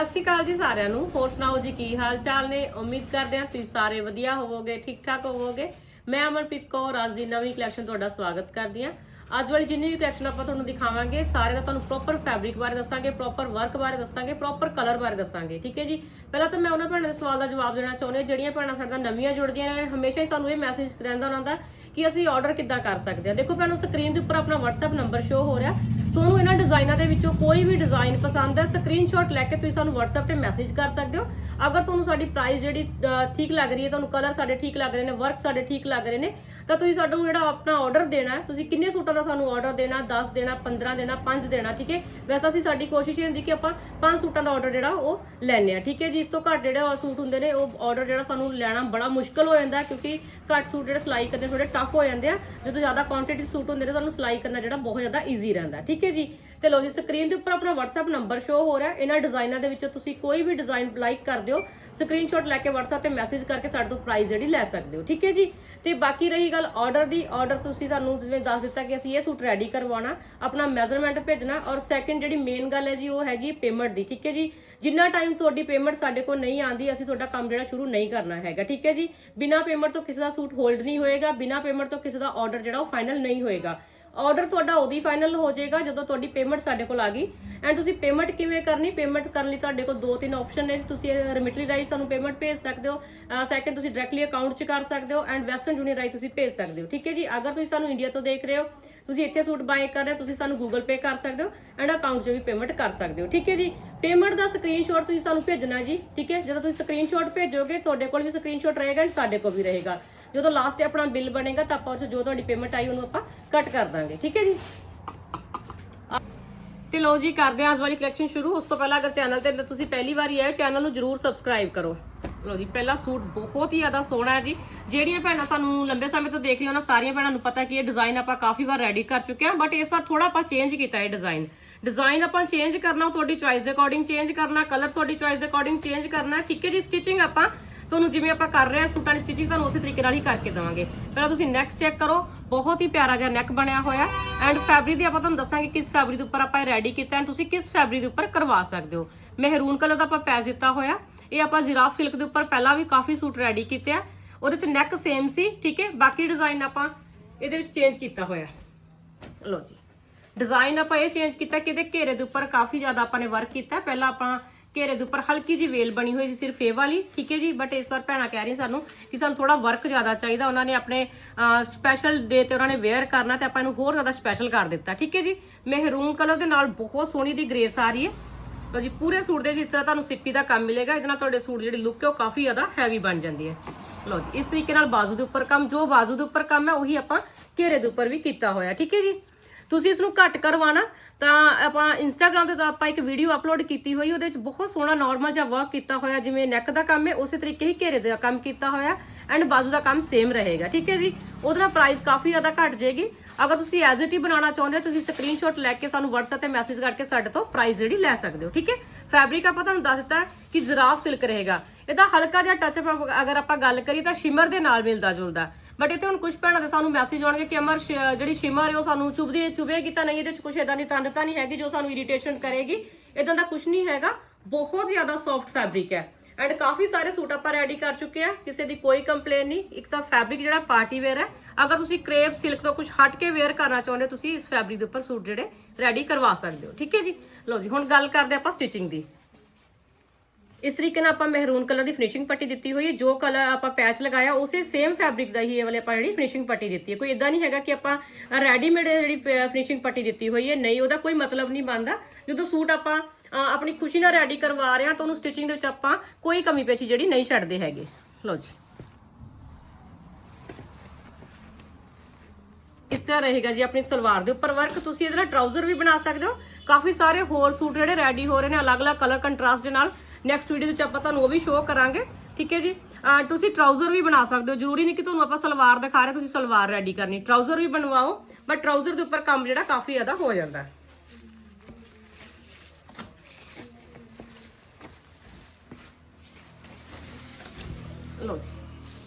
ਸਤਿ ਸ਼੍ਰੀ ਅਕਾਲ ਜੀ ਸਾਰਿਆਂ ਨੂੰ। ਹੋਰ ਸੁਣਾਓ ਜੀ, ਕੀ ਹਾਲ ਚਾਲ ਨੇ? ਉਮੀਦ ਕਰਦੇ ਹਾਂ ਤੁਸੀਂ ਸਾਰੇ ਵਧੀਆ ਹੋਵੋਗੇ ਠੀਕ ਠਾਕ ਹੋਵੋਗੇ। ਮੈਂ ਅਮਰਪ੍ਰੀਤ ਕੌਰ, ਅੱਜ ਦੀ ਨਵੀਂ ਕਲੈਕਸ਼ਨ ਤੁਹਾਡਾ ਸਵਾਗਤ ਕਰਦੀ ਹਾਂ। ਅੱਜ ਵਾਲੀ ਜਿੰਨੀ ਵੀ ਕਲੈਕਸ਼ਨ ਆਪਾਂ ਤੁਹਾਨੂੰ ਦਿਖਾਵਾਂਗੇ ਸਾਰੇ ਦਾ ਤੁਹਾਨੂੰ ਪ੍ਰੋਪਰ ਫੈਬਰਿਕ ਬਾਰੇ ਦੱਸਾਂਗੇ ਪ੍ਰੋਪਰ ਵਰਕ ਬਾਰੇ ਦੱਸਾਂਗੇ ਪ੍ਰੋਪਰ ਕਲਰ ਬਾਰੇ ਦੱਸਾਂਗੇ, ਠੀਕ ਹੈ ਜੀ? ਪਹਿਲਾਂ ਤਾਂ ਮੈਂ ਉਹਨਾਂ ਭੈਣਾਂ ਦੇ ਸਵਾਲ ਦਾ ਜਵਾਬ ਦੇਣਾ ਚਾਹੁੰਦੀ ਹਾਂ, ਜਿਹੜੀਆਂ ਭੈਣਾਂ ਸਾਡੇ ਨਾਲ ਨਵੀਆਂ ਜੁੜਦੀਆਂ ਨੇ, ਹਮੇਸ਼ਾ ਹੀ ਸਾਨੂੰ ਇਹ ਮੈਸੇਜ ਰਹਿੰਦਾ ਉਹਨਾਂ ਦਾ ਕਿ ਅਸੀਂ ਆਰਡਰ ਕਿੱਦਾਂ ਕਰ ਸਕਦੇ ਹਾਂ। ਦੇਖੋ ਭੈਣੋ ਸਕਰੀਨ ਦੇ ਉੱਪਰ ਆਪਣਾ WhatsApp ਨੰਬਰ ਸ਼ੋ ਹੋ ਰਿਹਾ। ਤੁਹਾਨੂੰ ਇਹਨਾਂ ਡਿਜ਼ਾਈਨਾਂ ਦੇ ਵਿੱਚੋਂ ਕੋਈ ਵੀ ਡਿਜ਼ਾਈਨ ਪਸੰਦ ਹੈ ਸਕਰੀਨਸ਼ਾਟ ਲੈ ਕੇ ਤੁਸੀਂ ਸਾਨੂੰ WhatsApp ਤੇ ਮੈਸੇਜ ਕਰ ਸਕਦੇ ਹੋ। ਅਗਰ ਤੁਹਾਨੂੰ ਸਾਡੀ ਪ੍ਰਾਈਸ ਜਿਹੜੀ ਠੀਕ ਲੱਗ ਰਹੀ ਹੈ, ਤੁਹਾਨੂੰ ਕਲਰ ਸਾਡੇ ਠੀਕ ਲੱਗ ਰਹੇ ਨੇ ਵਰਕ ਸਾਡੇ ਠੀਕ ਲੱਗ ਰਹੇ ਨੇ, ਤਾਂ ਤੁਸੀਂ ਸਾਨੂੰ ਜਿਹੜਾ ਆਪਣਾ ਆਰਡਰ ਦੇਣਾ ਹੈ, ਤੁਸੀਂ ਕਿੰਨੇ ਸੂਟਾਂ ਦਾ ਸਾਨੂੰ ਆਰਡਰ ਦੇਣਾ 10 ਦੇਣਾ 15 ਦੇਣਾ 5 ਦੇਣਾ, ਠੀਕ ਹੈ? ਵੈਸੇ ਅਸੀਂ ਸਾਡੀ ਕੋਸ਼ਿਸ਼ ਇਹ ਹੁੰਦੀ ਕਿ ਆਪਾਂ 5 ਸੂਟਾਂ ਦਾ ਆਰਡਰ ਜਿਹੜਾ ਉਹ ਲੈਣੇ ਆ ਠੀਕ ਹੈ ਜੀ? ਇਸ ਤੋਂ ਘੱਟ ਜਿਹੜੇ ਸੂਟ ਹੁੰਦੇ ਨੇ, ਉਹ ਆਰਡਰ ਜਿਹੜਾ ਸਾਨੂੰ ਲੈਣਾ ਬੜਾ ਮੁਸ਼ਕਲ ਹੋ ਜਾਂਦਾ ਕਿਉਂਕਿ ਘੱਟ ਸੂਟ ਜਿਹੜੇ ਸਿਲਾਈ ਕਰਨੇ ਥੋੜੇ ਟਫ ਹੋ ਜਾਂਦੇ ਆ। ਜਦੋਂ ਜ਼ਿਆਦਾ ਕੁਆਂਟੀਟੀ ਸੂਟ ਹੁੰਦੇ ਨੇ, ਤੁਹਾਨੂੰ ਸਿਲਾਈ ਕਰਨਾ ਜਿਹੜਾ ਬਹੁਤ ਜ਼ਿਆਦਾ ਈਜ਼ੀ ਰਹਿੰਦਾ ਠੀਕ ਠੀਕ ਹੈ ਜੀ? ਤੇ ਲੋ ਜੀ ਸਕਰੀਨ ਦੇ ਉੱਪਰ ਆਪਣਾ WhatsApp ਨੰਬਰ ਸ਼ੋ ਹੋ ਰਿਹਾ। ਇਹਨਾਂ ਡਿਜ਼ਾਈਨਾਂ ਦੇ ਵਿੱਚੋਂ ਤੁਸੀਂ ਕੋਈ ਵੀ ਡਿਜ਼ਾਈਨ ਲਾਈਕ ਕਰ ਦਿਓ। ਸਕਰੀਨਸ਼ਾਟ ਲੈ ਕੇ WhatsApp ਤੇ ਮੈਸੇਜ ਕਰਕੇ ਸਾਡੇ ਤੋਂ ਪ੍ਰਾਈਸ ਜਿਹੜੀ ਲੈ ਸਕਦੇ ਹੋ। ਠੀਕ ਹੈ ਜੀ? ਤੇ ਬਾਕੀ ਰਹੀ ਗੱਲ ਆਰਡਰ ਦੀ। ਆਰਡਰ ਤੁਸੀਂ ਤੁਹਾਨੂੰ ਜਿਵੇਂ ਦੱਸ ਦਿੱਤਾ ਕਿ ਅਸੀਂ ਇਹ ਸੂਟ ਰੈਡੀ ਕਰਵਾਉਣਾ, ਆਪਣਾ ਮੈਜ਼ਰਮੈਂਟ ਭੇਜਣਾ ਔਰ ਸੈਕੰਡ ਜਿਹੜੀ ਮੇਨ ਗੱਲ ਹੈ ਜੀ, ਉਹ ਹੈਗੀ ਪੇਮੈਂਟ ਦੀ। ਠੀਕ ਹੈ ਜੀ? ਜਿੰਨਾ ਟਾਈਮ ਤੁਹਾਡੀ ਪੇਮੈਂਟ ਸਾਡੇ ਕੋਲ ਨਹੀਂ ਆਂਦੀ ਅਸੀਂ ਤੁਹਾਡਾ ਕੰਮ ਜਿਹੜਾ ਸ਼ੁਰੂ ਨਹੀਂ ਕਰਨਾ ਹੈਗਾ। ਠੀਕ ਹੈ ਜੀ? ਬਿਨਾ ਪੇਮੈਂਟ ਤੋਂ ਕਿਸੇ ਦਾ ਸੂਟ ਹੋਲਡ ਨਹੀਂ ਹੋਏਗਾ, ਬਿਨਾ ਪੇਮੈਂਟ ਤੋਂ ਕਿਸੇ ਦਾ ਆਰਡਰ ਜਿਹੜਾ ਉਹ ਫਾਈਨਲ ਨਹੀਂ ਹੋਏਗਾ। ਆਰਡਰ ਤੁਹਾਡਾ ਉਦੋਂ ਹੀ ਫਾਈਨਲ ਹੋ ਜਾਏਗਾ ਜਦੋਂ ਤੁਹਾਡੀ ਪੇਮੈਂਟ ਸਾਡੇ ਕੋਲ ਆ ਗਈ। ਐਂਡ ਤੁਸੀਂ ਪੇਮੈਂਟ ਕਿਵੇਂ ਕਰਨੀ? ਪੇਮੈਂਟ ਕਰਨ ਲਈ ਤੁਹਾਡੇ ਕੋਲ ਦੋ ਤਿੰਨ ਆਪਸ਼ਨ ਨੇ। ਤੁਸੀਂ ਰਿਮਿਟਲੀ ਰਾਈ ਸਾਨੂੰ ਪੇਮੈਂਟ ਭੇਜ ਸਕਦੇ ਹੋ। ਸੈਕੰਡ ਤੁਸੀਂ ਡਾਇਰੈਕਟਲੀ ਅਕਾਊਂਟ 'ਚ ਕਰ ਸਕਦੇ ਹੋ ਐਂਡ ਵੈਸਟਰਨ ਯੂਨੀਅਨ ਰਾਈ ਤੁਸੀਂ ਭੇਜ ਸਕਦੇ ਹੋ। ਠੀਕ ਹੈ ਜੀ? ਅਗਰ ਤੁਸੀਂ ਸਾਨੂੰ ਇੰਡੀਆ ਤੋਂ ਦੇਖ ਰਹੇ ਹੋ, ਤੁਸੀਂ ਇੱਥੇ ਸੂਟ ਬਾਏ ਕਰ ਰਹੇ ਹੋ, ਤੁਸੀਂ ਸਾਨੂੰ ਗੂਗਲ ਪੇ ਕਰ ਸਕਦੇ ਹੋ ਐਂਡ ਅਕਾਊਂਟ 'ਚ ਵੀ ਪੇਮੈਂਟ ਕਰ ਸਕਦੇ ਹੋ। ਠੀਕ ਹੈ ਜੀ? ਪੇਮੈਂਟ ਦਾ ਸਕਰੀਨਸ਼ਾਟ ਤੁਸੀਂ ਸਾਨੂੰ ਭੇਜਣਾ ਜੀ। ਠੀਕ ਹੈ? ਜਦੋਂ ਤੁਸੀਂ ਸਕਰੀਨਸ਼ਾਟ ਭੇਜੋਗੇ, ਤੁਹਾਡੇ ਕੋਲ ਵੀ ਸਕਰੀਨਸ਼ਾਟ ਰਹੇਗਾ ਐਂਡ ਸਾਡੇ ਕੋਲ ਵੀ ਰਹੇਗਾ। ਜਦੋਂ ਲਾਸਟ ਆਪਣਾ ਬਿੱਲ ਬਣੇਗਾ ਤਾਂ ਆਪਾਂ ਉਸ ਜੋ ਤੁਹਾਡੀ ਪੇਮੈਂਟ ਆਈ ਉਹਨੂੰ ਆਪਾਂ ਕੱਟ ਕਰ ਦਾਂਗੇ, ਠੀਕ ਹੈ ਜੀ? ਤੇ ਲੋ ਜੀ, ਕਰਦੇ ਹਾਂ ਅੱਜ ਵਾਲੀ ਕਲੈਕਸ਼ਨ ਸ਼ੁਰੂ। ਉਸ ਤੋਂ ਪਹਿਲਾਂ ਅਗਰ ਚੈਨਲ ਤੇ ਤੁਸੀਂ ਪਹਿਲੀ ਵਾਰੀ ਆਏ ਚੈਨਲ ਨੂੰ ਜਰੂਰ ਸਬਸਕ੍ਰਾਈਬ ਕਰੋ। ਲੋ ਜੀ, ਪਹਿਲਾ ਸੂਟ ਬਹੁਤ ਹੀ ਜ਼ਿਆਦਾ ਸੋਹਣਾ ਹੈ ਜੀ। ਜਿਹੜੀਆਂ ਭੈਣਾਂ ਸਾਨੂੰ ਲੰਬੇ ਸਮੇਂ ਤੋਂ ਦੇਖ ਰਹੀਆਂ ਉਹਨਾਂ ਸਾਰੀਆਂ ਭੈਣਾਂ ਨੂੰ ਪਤਾ ਕਿ ਇਹ ਡਿਜ਼ਾਈਨ ਆਪਾਂ ਕਾਫੀ ਵਾਰ ਰੈਡੀ ਕਰ ਚੁੱਕੇ ਹਾਂ ਬਟ ਇਸ ਵਾਰ ਥੋੜਾ ਆਪਾਂ ਚੇਂਜ ਕੀਤਾ ਇਹ ਡਿਜ਼ਾਈਨ ਡਿਜ਼ਾਈਨ ਆਪਾਂ ਚੇਂਜ ਕਰਨਾ ਤੁਹਾਡੀ ਚੁਆਇਸ ਦੇ ਅਕੋਰਡਿੰਗ ਚੇਂਜ ਕਰਨਾ ਕਲਰ ਤੁਹਾਡੀ ਚੁਆਇਸ ਦੇ ਅਕੋਰਡਿੰਗ ਚੇਂਜ ਕਰਨਾ, ਠੀਕ ਹੈ ਜੀ? ਸਟਿਚਿੰਗ ਆਪਾਂ ਤੁਹਾਨੂੰ ਜਿਵੇਂ ਆਪਾਂ ਕਰ ਰਹੇ ਹਾਂ ਸੂਟਾਂ ਦੀ ਸਟਿਚਿੰਗ ਤੁਹਾਨੂੰ ਉਸੇ ਤਰੀਕੇ ਨਾਲ ਹੀ ਕਰਕੇ ਦੇਵਾਂਗੇ। ਪਹਿਲਾਂ ਤੁਸੀਂ ਨੈਕ ਚੈੱਕ ਕਰੋ, ਬਹੁਤ ਹੀ ਪਿਆਰਾ ਜਿਹਾ ਨੈਕ ਬਣਿਆ ਹੋਇਆ ਐਂਡ ਫੈਬਰਿਕ ਦੀ ਆਪਾਂ ਤੁਹਾਨੂੰ ਦੱਸਾਂਗੇ ਕਿਸ ਫੈਬਰਿਕ ਦੇ ਉੱਪਰ ਆਪਾਂ ਇਹ ਰੈਡੀ ਕੀਤਾ ਐਂਡ ਤੁਸੀਂ ਕਿਸ ਫੈਬਰਿਕ ਦੇ ਉੱਪਰ ਕਰਵਾ ਸਕਦੇ ਹੋ। ਮਹਿਰੂਨ ਕਲਰ ਦਾ ਆਪਾਂ ਪੈਚ ਦਿੱਤਾ ਹੋਇਆ ਇਹ ਆਪਾਂ ਜ਼ਿਰਾਫ ਸਿਲਕ ਦੇ ਉੱਪਰ ਪਹਿਲਾਂ ਵੀ ਕਾਫੀ ਸੂਟ ਰੈਡੀ ਕੀਤੇ ਆ। ਉਹਦੇ ਚ ਨੈਕ ਸੇਮ ਸੀ, ਠੀਕ ਹੈ? ਬਾਕੀ ਡਿਜ਼ਾਈਨ ਆਪਾਂ ਇਹਦੇ ਵਿੱਚ ਚੇਂਜ ਕੀਤਾ ਹੋਇਆ ਲਓ ਜੀ। ਡਿਜ਼ਾਈਨ ਆਪਾਂ ਇਹ ਚੇਂਜ ਕੀਤਾ ਕਿ ਇਹਦੇ ਘੇਰੇ ਦੇ ਉੱਪਰ ਕਾਫੀ ਜ਼ਿਆਦਾ ਆਪਾਂ ਨੇ ਵਰਕ ਕੀਤਾ ਪਹਿਲਾਂ ਆਪਾਂ ਘੇਰੇ ਦੇ ਉੱਪਰ ਹਲਕੀ ਜਿਹੀ ਵੇਲ ਬਣੀ ਹੋਈ ਸੀ ਸਿਰਫ ਇਹ ਵਾਲੀ, ਠੀਕ ਹੈ ਜੀ? ਬਟ ਇਸ ਵਾਰ ਭੈਣਾਂ ਕਹਿ ਰਹੀ ਸਾਨੂੰ ਕਿ ਸਾਨੂੰ ਥੋੜਾ ਵਰਕ ਜ਼ਿਆਦਾ ਚਾਹੀਦਾ, ਉਹਨਾਂ ਨੇ ਆਪਣੇ ਸਪੈਸ਼ਲ ਡੇ ਤੇ ਉਹਨਾਂ ਨੇ ਵੇਅਰ ਕਰਨਾ ਤੇ ਆਪਾਂ ਇਹਨੂੰ ਹੋਰ ਜ਼ਿਆਦਾ ਸਪੈਸ਼ਲ ਕਰ ਦਿੱਤਾ, ਠੀਕ ਹੈ ਜੀ? ਮਹਿਰੂਨ ਕਲਰ ਦੇ ਨਾਲ ਬਹੁਤ ਸੋਹਣੀ ਦੀ ਗ੍ਰੇਸ ਆ ਰਹੀ ਹੈ। ਲਓ ਜੀ, ਪੂਰੇ ਸੂਟ ਦੇ ਜਿਸ ਤਰ੍ਹਾਂ ਤੁਹਾਨੂੰ ਸਿੱਪੀ ਦਾ ਕੰਮ ਮਿਲੇਗਾ, ਇਹਦੇ ਨਾਲ ਤੁਹਾਡੇ ਸੂਟ ਜਿਹੜੀ ਲੁੱਕ ਹੈ ਉਹ ਕਾਫੀ ਜ਼ਿਆਦਾ ਹੈਵੀ ਬਣ ਜਾਂਦੀ ਹੈ। ਲਓ ਜੀ, ਇਸ ਤਰੀਕੇ ਨਾਲ ਬਾਜ਼ੂ ਦੇ ਉੱਪਰ ਕੰਮ, ਜੋ ਬਾਜ਼ੂ ਦੇ ਉੱਪਰ ਕੰਮ ਹੈ, ਉਹੀ ਆਪਾਂ ਘੇਰੇ ਦੇ ਉੱਪਰ ਵੀ ਕੀਤਾ ਹੋਇਆ, ਠੀਕ ਹੈ ਜੀ? ਤੁਸੀਂ ਇਸ ਨੂੰ ਘੱਟ ਕਰਵਾਣਾ ਤਾਂ ਆਪਾਂ ਇੰਸਟਾਗ੍ਰam ਤੇ ਤਾਂ ਆਪਾਂ ਇੱਕ ਵੀਡੀਓ ਅਪਲੋਡ ਕੀਤੀ ਹੋਈ, ਉਹਦੇ ਵਿੱਚ ਬਹੁਤ ਸੋਹਣਾ ਨਾਰਮਲ ਜਿਹਾ ਵਰਕ ਕੀਤਾ ਹੋਇਆ, ਜਿਵੇਂ ਨੈਕ ਦਾ ਕੰਮ ਹੈ, ਉਸੇ ਤਰੀਕੇ ਹੀ ਘੇਰੇ ਦਾ ਕੰਮ ਕੀਤਾ ਹੋਇਆ ਐਂਡ ਬਾਜ਼ੂ ਦਾ ਕੰਮ ਸੇਮ ਰਹੇਗਾ, ਠੀਕ ਹੈ ਜੀ? ਉਹਦਾ ਪ੍ਰਾਈਸ ਕਾਫੀ ਜ਼ਿਆਦਾ ਘਟ ਜਾਏਗੀ। ਅਗਰ ਤੁਸੀਂ ਐਜ਼ ਇਟ ਹੀ ਬਣਾਉਣਾ ਚਾਹੁੰਦੇ ਹੋ, ਤੁਸੀਂ ਸਕਰੀਨਸ਼ਾਟ ਲੈ ਕੇ ਸਾਨੂੰ WhatsApp ਤੇ ਮੈਸੇਜ ਕਰਕੇ ਸਾਡੇ ਤੋਂ ਪ੍ਰਾਈਸ ਜਿਹੜੀ ਲੈ ਸਕਦੇ ਹੋ, ਠੀਕ ਹੈ? ਫੈਬਰਿਕ ਆਪਾਂ ਤੁਹਾਨੂੰ ਦੱਸ ਦਿੱਤਾ ਕਿ ਜ਼ਰਾਫ ਸਿਲਕ ਰਹੇਗਾ। ਇਹਦਾ ਹਲਕਾ ਜਿਹਾ ਟੱਚ ਅਗਰ ਆਪਾਂ ਗੱਲ ਕਰੀ ਤਾਂ ਸ਼ਿਮਰ ਦੇ ਨਾਲ ਮਿਲਦਾ ਜੁਲਦਾ ਬਟ ਇੱਥੇ ਹੁਣ ਕੁਝ ਭੈਣਾਂ ਦੇ ਸਾਨੂੰ ਮੈਸੇਜ ਆਉਣਗੇ ਕਿ ਅਮਰ, ਸ਼- ਜਿਹੜੀ ਸ਼ਿਮਰ ਹੈ ਉਹ ਸਾਨੂੰ ਚੁਭਦੀ, ਚੁਭੇਗੀ ਤਾਂ ਨਹੀਂ, ਇਹਦੇ ਚ ਕੁਝ ਇਦਾਂ ਦੀ ਤੰਦਤਾ ਨਹੀਂ ਹੈਗੀ ਜੋ ਸਾਨੂੰ ਇਰੀਟੇਸ਼ਨ ਕਰੇਗੀ। ਇਦਾਂ ਦਾ ਕੁਝ ਨਹੀਂ ਹੈਗਾ। ਬਹੁਤ ਜ਼ਿਆਦਾ ਸੌਫਟ ਫੈਬਰਿਕ ਹੈ। ਐਂਡ ਕਾਫੀ ਸਾਰੇ ਸੂਟ ਆਪਾਂ ਰੈਡੀ ਕਰ ਚੁੱਕੇ ਆ। ਕਿਸੇ ਦੀ ਕੋਈ ਕੰਪਲੇਨ ਨਹੀਂ। ਇੱਕ ਤਾਂ ਫੈਬਰਿਕ ਜਿਹੜਾ ਪਾਰਟੀ ਵੇਅਰ ਹੈ। ਅਗਰ ਤੁਸੀਂ ਕ੍ਰੇਪ ਸਿਲਕ ਤੋਂ ਕੁਝ ਹਟ ਕੇ ਵੇਅਰ ਕਰਨਾ ਚਾਹੁੰਦੇ ਹੋ, ਤੁਸੀਂ ਇਸ ਫੈਬਰਿਕ ਦੇ ਉੱਪਰ ਸੂਟ ਜਿਹੜੇ ਰੈਡੀ ਕਰਵਾ ਸਕਦੇ ਹੋ। ਠੀਕ ਹੈ ਜੀ? ਲਓ ਜੀ, ਹੁਣ ਗੱਲ ਕਰਦੇ ਆਪਾਂ ਸਟਿਚਿੰਗ ਦੀ। ਇਸ ਤਰੀਕੇ ਨਾਲ ਆਪਾਂ ਮਹਿਰੂਨ ਕਲਰ ਦੀ ਫਿਨਿਸ਼ਿੰਗ ਪੱਟੀ ਦਿੱਤੀ ਹੋਈ ਹੈ। ਜੋ ਕਲਰ ਆਪਾਂ ਪੈਚ ਲਗਾਇਆ, ਉਸੇ ਸੇਮ ਫੈਬਰਿਕ ਦਾ ਹੀ ਇਹ ਵਾਲੇ ਆਪਾਂ ਜਿਹੜੀ ਫਿਨਿਸ਼ਿੰਗ ਪੱਟੀ ਦਿੱਤੀ ਹੈ। ਕੋਈ ਇਦਾਂ ਨਹੀਂ ਹੈਗਾ ਕਿ ਆਪਾਂ ਰੈਡੀਮੇਡ ਜਿਹੜੀ ਫਿਨਿਸ਼ਿੰਗ ਪੱਟੀ ਦਿੱਤੀ ਹੋਈ ਹੈ। ਨਹੀਂ, ਉਹਦਾ ਕੋਈ ਮਤਲਬ ਨਹੀਂ ਬਣਦਾ। ਜਦੋਂ ਸੂਟ ਆਪਾਂ ਆਪਣੀ ਖੁਸ਼ੀ ਨਾਲ ਰੈਡੀ ਕਰਵਾ ਰਹੇ ਹਾਂ, ਤਾਂ ਉਹਨੂੰ ਸਟਿਚਿੰਗ ਦੇ ਵਿੱਚ ਆਪਾਂ ਕੋਈ ਕਮੀ ਪੇਸ਼ੀ ਜਿਹੜੀ ਨਹੀਂ ਛੱਡਦੇ ਹੈਗੇ। ਲਓ ਜੀ। ਇਸ ਤਰ੍ਹਾਂ ਰਹੇਗਾ ਜੀ ਆਪਣੀ ਸਲਵਾਰ ਦੇ ਉੱਪਰ ਵਰਕ ਤੁਸੀਂ ਇਹਦੇ ਨਾਲ ਟਰਾਊਜ਼ਰ ਵੀ ਬਣਾ ਸਕਦੇ ਹੋ। ਕਾਫੀ ਸਾਰੇ ਹੋਰ ਸੂਟ ਜਿਹੜੇ ਰੈਡੀ ਹੋ ਰਹੇ ਨੇ, ਅਲੱਗ-ਅਲੱਗ ਕਲਰ ਕੰਟਰਾਸਟ ਦੇ ਨਾਲ। ਨੈਕਸਟ ਵੀਡੀਓ ਵਿੱਚ ਆਪਾਂ ਤੁਹਾਨੂੰ ਉਹ ਵੀ ਸ਼ੋਅ ਕਰਾਂਗੇ, ਠੀਕ ਹੈ ਜੀ? ਤੁਸੀਂ ਟਰਾਊਜ਼ਰ ਵੀ ਬਣਾ ਸਕਦੇ ਹੋ। ਜ਼ਰੂਰੀ ਨਹੀਂ ਕਿ ਤੁਹਾਨੂੰ ਆਪਾਂ ਸਲਵਾਰ ਦਿਖਾ ਰਹੇ, ਤੁਸੀਂ ਸਲਵਾਰ ਰੈਡੀ ਕਰਨੀ। ਟਰਾਊਜ਼ਰ ਵੀ ਬਣਵਾਓ ਬਟ ਟਰਾਊਜ਼ਰ ਦੇ ਉੱਪਰ ਕੰਮ ਜਿਹੜਾ ਕਾਫੀ ਜ਼ਿਆਦਾ ਹੋ ਜਾਂਦਾ ਹੈ। ਲਓ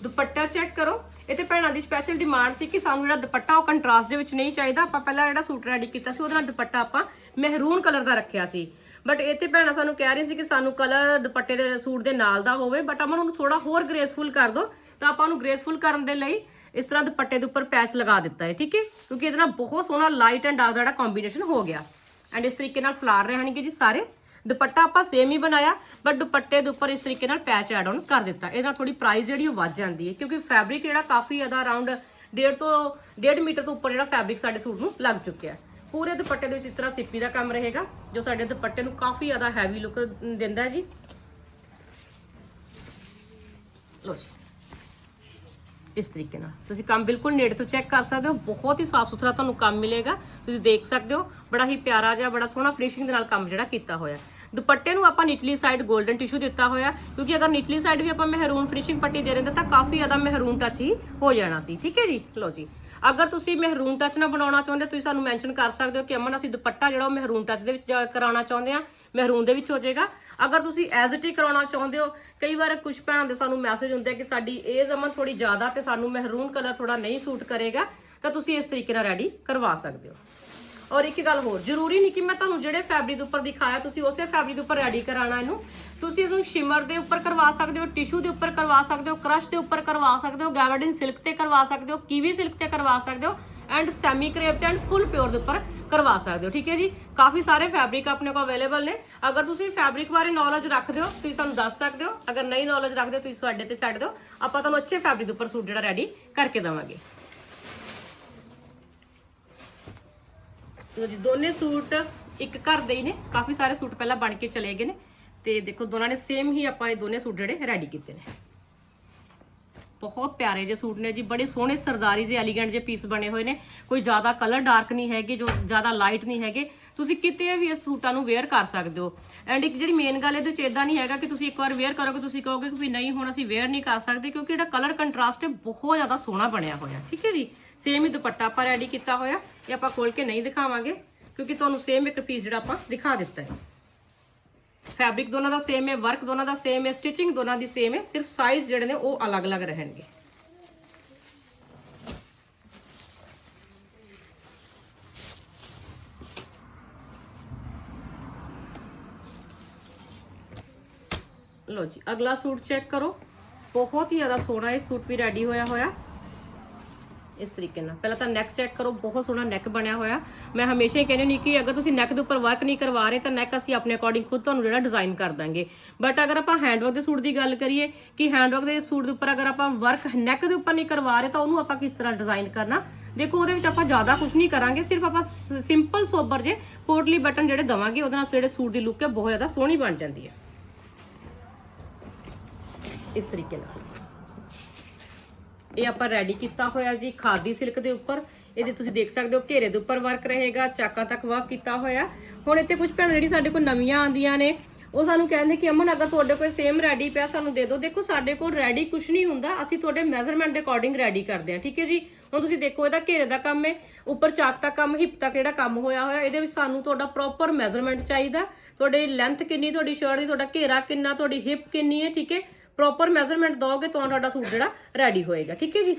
ਦੁਪੱਟਾ ਚੈੱਕ ਕਰੋ। ਇਹ ਤੇ ਭੈਣਾਂ ਦੀ ਸਪੈਸ਼ਲ ਡਿਮਾਂਡ ਸੀ ਕਿ ਸਾਨੂੰ ਜਿਹੜਾ ਦੁਪੱਟਾ ਉਹ ਕੰਟਰਾਸਟ ਦੇ ਵਿੱਚ ਨਹੀਂ ਚਾਹੀਦਾ। ਆਪਾਂ ਪਹਿਲਾਂ ਜਿਹੜਾ ਸੂਟ ਰੈਡੀ ਕੀਤਾ ਸੀ, ਉਹਦੇ ਨਾਲ ਦੁਪੱਟਾ ਆਪਾਂ ਮਹਿਰੂਨ ਕਲਰ ਦਾ ਰੱਖਿਆ ਸੀ। ਬਟ ਇੱਥੇ ਭੈਣਾਂ ਸਾਨੂੰ ਕਹਿ ਰਹੀ ਸੀ ਕਿ ਸਾਨੂੰ ਕਲਰ ਦੁਪੱਟੇ ਦੇ ਸੂਟ ਦੇ ਨਾਲ ਦਾ ਹੋਵੇ ਬਟ ਅਮਨ ਉਹਨੂੰ ਥੋੜਾ ਹੋਰ ਗ੍ਰੇਸਫੁਲ ਕਰ ਦਿਓ ਤਾਂ ਆਪਾਂ ਉਹਨੂੰ ਗ੍ਰੇਸਫੁਲ ਕਰਨ ਦੇ ਲਈ ਇਸ ਤਰ੍ਹਾਂ ਦੁਪੱਟੇ ਦੇ ਉੱਪਰ ਪੈਚ ਲਗਾ ਦਿੱਤਾ ਹੈ, ਠੀਕ ਹੈ? ਕਿਉਂਕਿ ਇਹਦੇ ਨਾਲ ਬਹੁਤ ਸੋਹਣਾ ਲਾਈਟ ਐਂਡ ਡਾਰਕ ਦਾ ਜਿਹੜਾ ਕੰਬੀਨੇਸ਼ਨ ਹੋ ਗਿਆ। ਐਂਡ ਇਸ ਤਰੀਕੇ ਨਾਲ ਫਲਾਰ ਰਹਿਣਗੇ ਜੀ ਸਾਰੇ। ਦੁਪੱਟਾ ਆਪਾਂ ਸੇਮ ਹੀ ਬਣਾਇਆ ਬਟ ਦੁਪੱਟੇ ਦੇ ਉੱਪਰ ਇਸ ਤਰੀਕੇ ਨਾਲ ਪੈਚ ਐਡ ਆਨ ਕਰ ਦਿੱਤਾ। ਇਹਦਾ ਥੋੜੀ ਪ੍ਰਾਈਸ ਜਿਹੜੀ ਉਹ ਵੱਧ ਜਾਂਦੀ ਹੈ, ਕਿਉਂਕਿ ਫੈਬਰਿਕ ਜਿਹੜਾ ਕਾਫੀ ਜ਼ਿਆਦਾ ਅਰਾਊਂਡ 1.5 ਤੋਂ 1.5 ਮੀਟਰ ਤੋਂ ਉੱਪਰ ਜਿਹੜਾ ਫੈਬਰਿਕ ਸਾਡੇ ਸੂਟ ਨੂੰ ਲੱਗ ਚੁੱਕਿਆ ਪੂਰੇ ਦੁਪੱਟੇ ਦੇ ਵਿੱਚ ਇਸ ਤਰ੍ਹਾਂ ਸਿੱਪੀ ਦਾ ਕੰਮ ਰਹੇਗਾ, ਜੋ ਸਾਡੇ ਦੁਪੱਟੇ ਨੂੰ ਕਾਫੀ ਜ਼ਿਆਦਾ ਹੈਵੀ ਲੁੱਕ ਦਿੰਦਾ ਜੀ। ਲੋ ਜੀ। ਇਸ ਤਰੀਕੇ ਨਾਲ। ਤੁਸੀਂ ਕੰਮ ਬਿਲਕੁਲ ਨੇੜੇ ਤੋਂ ਚੈੱਕ ਕਰ ਸਕਦੇ ਹੋ। ਬਹੁਤ ਹੀ ਸਾਫ਼ ਸੁਥਰਾ ਤੁਹਾਨੂੰ ਕੰਮ ਮਿਲੇਗਾ। ਤੁਸੀਂ ਦੇਖ ਸਕਦੇ ਹੋ, ਬੜਾ ਹੀ ਪਿਆਰਾ ਜਿਹਾ, ਬੜਾ ਸੋਹਣਾ ਫਿਨਿਸ਼ਿੰਗ ਦੇ ਨਾਲ ਕੰਮ ਜਿਹੜਾ ਕੀਤਾ ਹੋਇਆ। ਦੁਪੱਟੇ ਨੂੰ ਆਪਾਂ ਨਿਚਲੀ ਸਾਈਡ 골ਡਨ ਟਿਸ਼ੂ ਦਿੱਤਾ ਹੋਇਆ। ਕਿਉਂਕਿ ਅਗਰ ਨਿਚਲੀ ਸਾਈਡ ਵੀ ਆਪਾਂ ਮਹਿਰੂਨ ਫਿਨਿਸ਼ਿੰਗ ਪੱਟੀ ਦੇ ਰਹੇ ਤਾਂ ਕਾਫੀ ਜ਼ਿਆਦਾ ਮਹਿਰੂਨ ਟੱਚ ਹੀ ਹੋ ਜਾਣਾ ਸੀ। ਠੀਕ ਹੈ ਜੀ? ਲੋ ਜੀ। ਅਗਰ ਤੁਸੀਂ ਮਹਿਰੂਨ ਟੱਚ ਨਾ ਬਣਾਉਣਾ ਚਾਹੁੰਦੇ, ਤੁਸੀਂ ਸਾਨੂੰ ਮੈਂਸ਼ਨ ਕਰ ਸਕਦੇ ਹੋ ਕਿ ਅਮਨ, ਅਸੀਂ ਦੁਪੱਟਾ ਜਿਹੜਾ ਉਹ ਮਹਿਰੂਨ ਟੱਚ ਦੇ ਵਿੱਚ ਜਾ- ਕਰਾਉਣਾ ਚਾਹੁੰਦੇ ਆ ਮਹਿਰੂਨ ਦੇ ਵਿੱਚ ਹੋ ਜਾਏਗਾ। ਅਗਰ ਤੁਸੀਂ ਐਜ਼ ਇਟ ਹੀ ਕਰਾਉਣਾ ਚਾਹੁੰਦੇ ਹੋ, ਕਈ ਵਾਰ ਕੁਝ ਭੈਣਾਂ ਦੇ ਸਾਨੂੰ ਮੈਸੇਜ ਹੁੰਦੇ ਆ ਕਿ ਸਾਡੀ ਇਹ ਅਮਨ ਥੋੜੀ ਜ਼ਿਆਦਾ ਤੇ ਸਾਨੂੰ ਮਹਿਰੂਨ ਕਲਰ ਥੋੜਾ ਨਹੀਂ ਸੂਟ ਕਰੇਗਾ, ਤਾਂ ਤੁਸੀਂ ਇਸ ਤਰੀਕੇ ਨਾਲ ਰੈਡੀ ਕਰਵਾ ਸਕਦੇ ਹੋ। ਔਰ ਇੱਕ ਗੱਲ ਹੋਰ, ਜ਼ਰੂਰੀ ਨਹੀਂ ਕਿ ਮੈਂ ਤੁਹਾਨੂੰ ਜਿਹੜੇ ਫੈਬਰਿਕ ਉੱਪਰ ਦਿਖਾਇਆ, ਤੁਸੀਂ ਉਸੇ ਫੈਬਰਿਕ ਉੱਪਰ ਰੈਡੀ ਕਰਾਣਾ ਇਹਨੂੰ। ਤੁਸੀਂ ਇਸਨੂੰ ਸ਼ਿਮਰ ਦੇ ਉੱਪਰ ਕਰਵਾ ਸਕਦੇ ਹੋ ਟਿਸ਼ੂ ਦੇ ਉੱਪਰ ਕਰਵਾ ਸਕਦੇ ਹੋ ਕ੍ਰਸ਼ ਦੇ ਉੱਪਰ ਕਰਵਾ ਸਕਦੇ ਹੋ ਗੈਵਰਡਿਨ ਸਿਲਕ ਤੇ ਕਰਵਾ ਸਕਦੇ ਹੋ ਕੀਵੀ ਸਿਲਕ ਤੇ ਕਰਵਾ ਸਕਦੇ ਹੋ। ਐਂਡ ਸੈਮੀ ਕਰੇਪ ਤੇ ਐਂਡ ਫੁੱਲ ਪਿਓਰ ਦੇ ਉੱਪਰ ਕਰਵਾ ਸਕਦੇ ਹੋ, ਠੀਕ ਹੈ ਜੀ? ਕਾਫੀ ਸਾਰੇ ਫੈਬਰਿਕ ਆਪਣੇ ਕੋਲ ਅਵੇਲੇਬਲ ਨੇ। ਅਗਰ ਤੁਸੀਂ ਫੈਬਰਿਕ ਬਾਰੇ ਨੌਲੇਜ ਰੱਖਦੇ ਹੋ, ਤੁਸੀਂ ਸਾਨੂੰ ਦੱਸ ਸਕਦੇ ਹੋ। ਅਗਰ ਨਹੀਂ ਨੌਲੇਜ ਰੱਖਦੇ, ਤੁਸੀਂ ਸਾਡੇ ਤੇ ਛੱਡ ਦਿਓ। ਆਪਾਂ ਤੁਹਾਨੂੰ ਅੱਛੇ ਫੈਬਰਿਕ ਦੇ ਉੱਪਰ ਸੂਟ ਜਿਹੜਾ ਰੈਡੀ ਕਰਕੇ ਦੇਵਾਂਗੇ। ਲੋ ਜੀ, ਦੋਨੇ ਸੂਟ ਇੱਕ ਘਰ ਦੇ ਹੀ ਨੇ। ਕਾਫੀ ਸਾਰੇ ਸੂਟ ਪਹਿਲਾਂ ਬਣ ਕੇ ਚਲੇ ਗਏ ਨੇ। ਤੇ ਦੇਖੋ, ਦੋਨਾਂ ਨੇ ਸੇਮ ਹੀ ਆਪਾਂ ਇਹ ਦੋਨੇ ਸੂਟ ਜਿਹੜੇ ਰੈਡੀ ਕੀਤੇ ਨੇ। ਬਹੁਤ ਪਿਆਰੇ ਜੇ ਸੂਟ ਨੇ ਜੀ, ਬੜੇ ਸੋਹਣੇ ਸਰਦਾਰੀ ਜੇ ਐਲੀਗੈਂਟ ਜੇ ਪੀਸ ਬਣੇ ਹੋਏ ਨੇ। ਕੋਈ ਜ਼ਿਆਦਾ ਕਲਰ ਡਾਰਕ ਨਹੀਂ ਹੈਗੇ, ਜੋ ਜ਼ਿਆਦਾ ਲਾਈਟ ਨਹੀਂ ਹੈਗੇ। ਤੁਸੀਂ ਕਿਤੇ ਵੀ ਇਸ ਸੂਟਾਂ ਨੂੰ ਵੇਅਰ ਕਰ ਸਕਦੇ ਹੋ। ਐਂਡ ਇੱਕ ਜਿਹੜੀ ਮੇਨ ਗੱਲ ਇਹਦੇ ਚ ਇਦਾਂ ਨਹੀਂ ਹੈਗਾ ਕਿ ਤੁਸੀਂ ਇੱਕ ਵਾਰ ਵੇਅਰ ਕਰੋਗੇ, ਤੁਸੀਂ ਕਹੋਗੇ ਕਿ ਵੀ ਨਹੀਂ, ਹੁਣ ਅਸੀਂ ਵੇਅਰ ਨਹੀਂ ਕਰ ਸਕਦੇ ਕਿਉਂਕਿ ਜਿਹੜਾ ਕਲਰ ਕੰਟਰਾਸਟ ਹੈ ਬਹੁਤ ਜ਼ਿਆਦਾ ਸੋਹਣਾ ਬਣਿਆ ਹੋਇਆ। ਠੀਕ ਹੈ ਜੀ? ਸੇਮ ਹੀ ਦੁਪੱਟਾ ਆਪਾਂ ਰੈਡੀ ਕੀਤਾ ਹੋਇਆ। ਇਹ ਆਪਾਂ ਖੋਲ ਕੇ ਨਹੀਂ ਦਿਖਾਵਾਂਗੇ ਕਿਉਂਕਿ ਤੁਹਾਨੂੰ ਸੇਮ ਇੱਕ ਪੀਸ ਜਿਹੜਾ ਆਪਾਂ ਦਿਖਾ ਦਿੱਤਾ ਹੈ। ਫੈਬਰਿਕ ਦੋਨਾਂ ਦਾ ਸੇਮ ਹੈ ਵਰਕ ਦੋਨਾਂ ਦਾ ਸੇਮ ਹੈ ਸਟਿਚਿੰਗ ਦੋਨਾਂ ਦੀ ਸੇਮ ਹੈ ਸਿਰਫ ਸਾਈਜ਼ ਜਿਹੜੇ ਨੇ ਉਹ ਅਲੱਗ-ਅਲੱਗ ਰਹਿਣਗੇ ਲੋ ਜੀ ਅਗਲਾ ਸੂਟ ਚੈੱਕ ਕਰੋ ਬਹੁਤ ਹੀ ਜ਼ਿਆਦਾ ਸੋਹਣਾ ਇਹ ਸੂਟ ਵੀ ਰੈਡੀ ਹੋਇਆ ਹੋਇਆ ਇਸ ਤਰੀਕੇ ਨਾਲ। ਪਹਿਲਾਂ ਤਾਂ ਨੈਕ ਚੈੱਕ ਕਰੋ, ਬਹੁਤ ਸੋਹਣਾ ਨੈਕ ਬਣਿਆ ਹੋਇਆ। ਮੈਂ ਹਮੇਸ਼ਾ ਹੀ ਕਹਿੰਦੀ ਨਹੀਂ ਕਿ ਅਗਰ ਤੁਸੀਂ ਨੈਕ ਦੇ ਉੱਪਰ ਵਰਕ ਨਹੀਂ ਕਰਵਾ ਰਹੇ, ਤਾਂ ਨੈਕ ਅਸੀਂ ਆਪਣੇ ਅਕੋਰਡਿੰਗ ਖੁਦ ਤੁਹਾਨੂੰ ਜਿਹੜਾ ਡਿਜ਼ਾਈਨ ਕਰ ਦਾਂਗੇ। ਬਟ ਅਗਰ ਆਪਾਂ ਹੈਂਡਵਰਕ ਦੇ ਸੂਟ ਦੀ ਗੱਲ ਕਰੀਏ, ਕਿ ਹੈਂਡਵਰਕ ਦੇ ਸੂਟ ਦੇ ਉੱਪਰ ਅਗਰ ਆਪਾਂ ਵਰਕ ਨੈਕ ਦੇ ਉੱਪਰ ਨਹੀਂ ਕਰਵਾ ਰਹੇ, ਤਾਂ ਉਹਨੂੰ ਆਪਾਂ ਕਿਸ ਤਰ੍ਹਾਂ ਡਿਜ਼ਾਈਨ ਕਰਨਾ? ਦੇਖੋ, ਉਹਦੇ ਵਿੱਚ ਆਪਾਂ ਜ਼ਿਆਦਾ ਕੁਝ ਨਹੀਂ ਕਰਾਂਗੇ, ਸਿਰਫ ਆਪਾਂ ਸਿੰਪਲ ਸੋਬਰ ਜੇ ਪੋਟਲੀ ਬਟਨ ਜਿਹੜੇ ਦਵਾਂਗੇ, ਉਹਦੇ ਨਾਲ ਜਿਹੜੇ ਸੂਟ ਦੀ ਲੁੱਕ ਹੈ, ਬਹੁਤ ਜ਼ਿਆਦਾ ਸੋਹਣੀ ਬਣ ਜਾਂਦੀ ਹੈ। ਇਸ ਤਰੀਕੇ ਨਾਲ। ਇਹ ਆਪਾਂ ਰੈਡੀ ਕੀਤਾ ਹੋਇਆ ਜੀ ਖਾਦੀ ਸਿਲਕ ਦੇ ਉੱਪਰ। ਇਹਦੇ ਤੁਸੀਂ ਦੇਖ ਸਕਦੇ ਹੋ ਘੇਰੇ ਦੇ ਉੱਪਰ ਵਰਕ ਰਹੇਗਾ, ਚਾਕਾਂ ਤੱਕ ਵਰਕ ਕੀਤਾ ਹੋਇਆ। ਹੁਣ ਇੱਥੇ ਕੁਝ ਭੈਣਾਂ ਜਿਹੜੀ ਸਾਡੇ ਕੋਲ ਨਵੀਆਂ ਆਂਦੀਆਂ ਨੇ, ਉਹ ਸਾਨੂੰ ਕਹਿੰਦੇ ਕਿ ਅਮਨ, ਅਗਰ ਤੁਹਾਡੇ ਕੋਲ ਸੇਮ ਰੈਡੀ ਪਿਆ, ਸਾਨੂੰ ਦੇ ਦਿਓ। ਦੇਖੋ, ਸਾਡੇ ਕੋਲ ਰੈਡੀ ਕੁਝ ਨਹੀਂ ਹੁੰਦਾ। ਅਸੀਂ ਤੁਹਾਡੇ ਮੈਜ਼ਰਮੈਂਟ ਦੇ ਅਕੋਰਡਿੰਗ ਰੈਡੀ ਕਰਦੇ ਹਾਂ, ਠੀਕ ਹੈ ਜੀ? ਹੁਣ ਤੁਸੀਂ ਦੇਖੋ, ਇਹਦਾ ਘੇਰੇ ਦਾ ਕੰਮ ਹੈ। ਉੱਪਰ ਚਾਕ ਤੱਕ ਕੰਮ ਹਿੱਪ ਤੱਕ ਜਿਹੜਾ ਕੰਮ ਹੋਇਆ ਹੋਇਆ, ਇਹਦੇ ਵਿੱਚ ਸਾਨੂੰ ਤੁਹਾਡਾ ਪ੍ਰੋਪਰ ਮੈਜ਼ਰਮੈਂਟ ਚਾਹੀਦਾ। ਤੁਹਾਡੀ ਲੈਂਥ ਕਿੰਨੀ, ਤੁਹਾਡੀ ਸ਼ਰਟ ਦੀ, ਤੁਹਾਡਾ ਘੇਰਾ ਕਿੰਨਾ, ਤੁਹਾਡੀ ਹਿੱਪ ਕਿੰਨੀ ਹੈ, ਠੀਕ ਹੈ? ਪ੍ਰੋਪਰ ਮੈਜ਼ਰਮੈਂਟ ਦੋਗੇ ਤਾਂ ਤੁਹਾਡਾ ਸੂਟ ਜਿਹੜਾ ਰੈਡੀ ਹੋਏਗਾ, ਠੀਕ ਹੈ ਜੀ?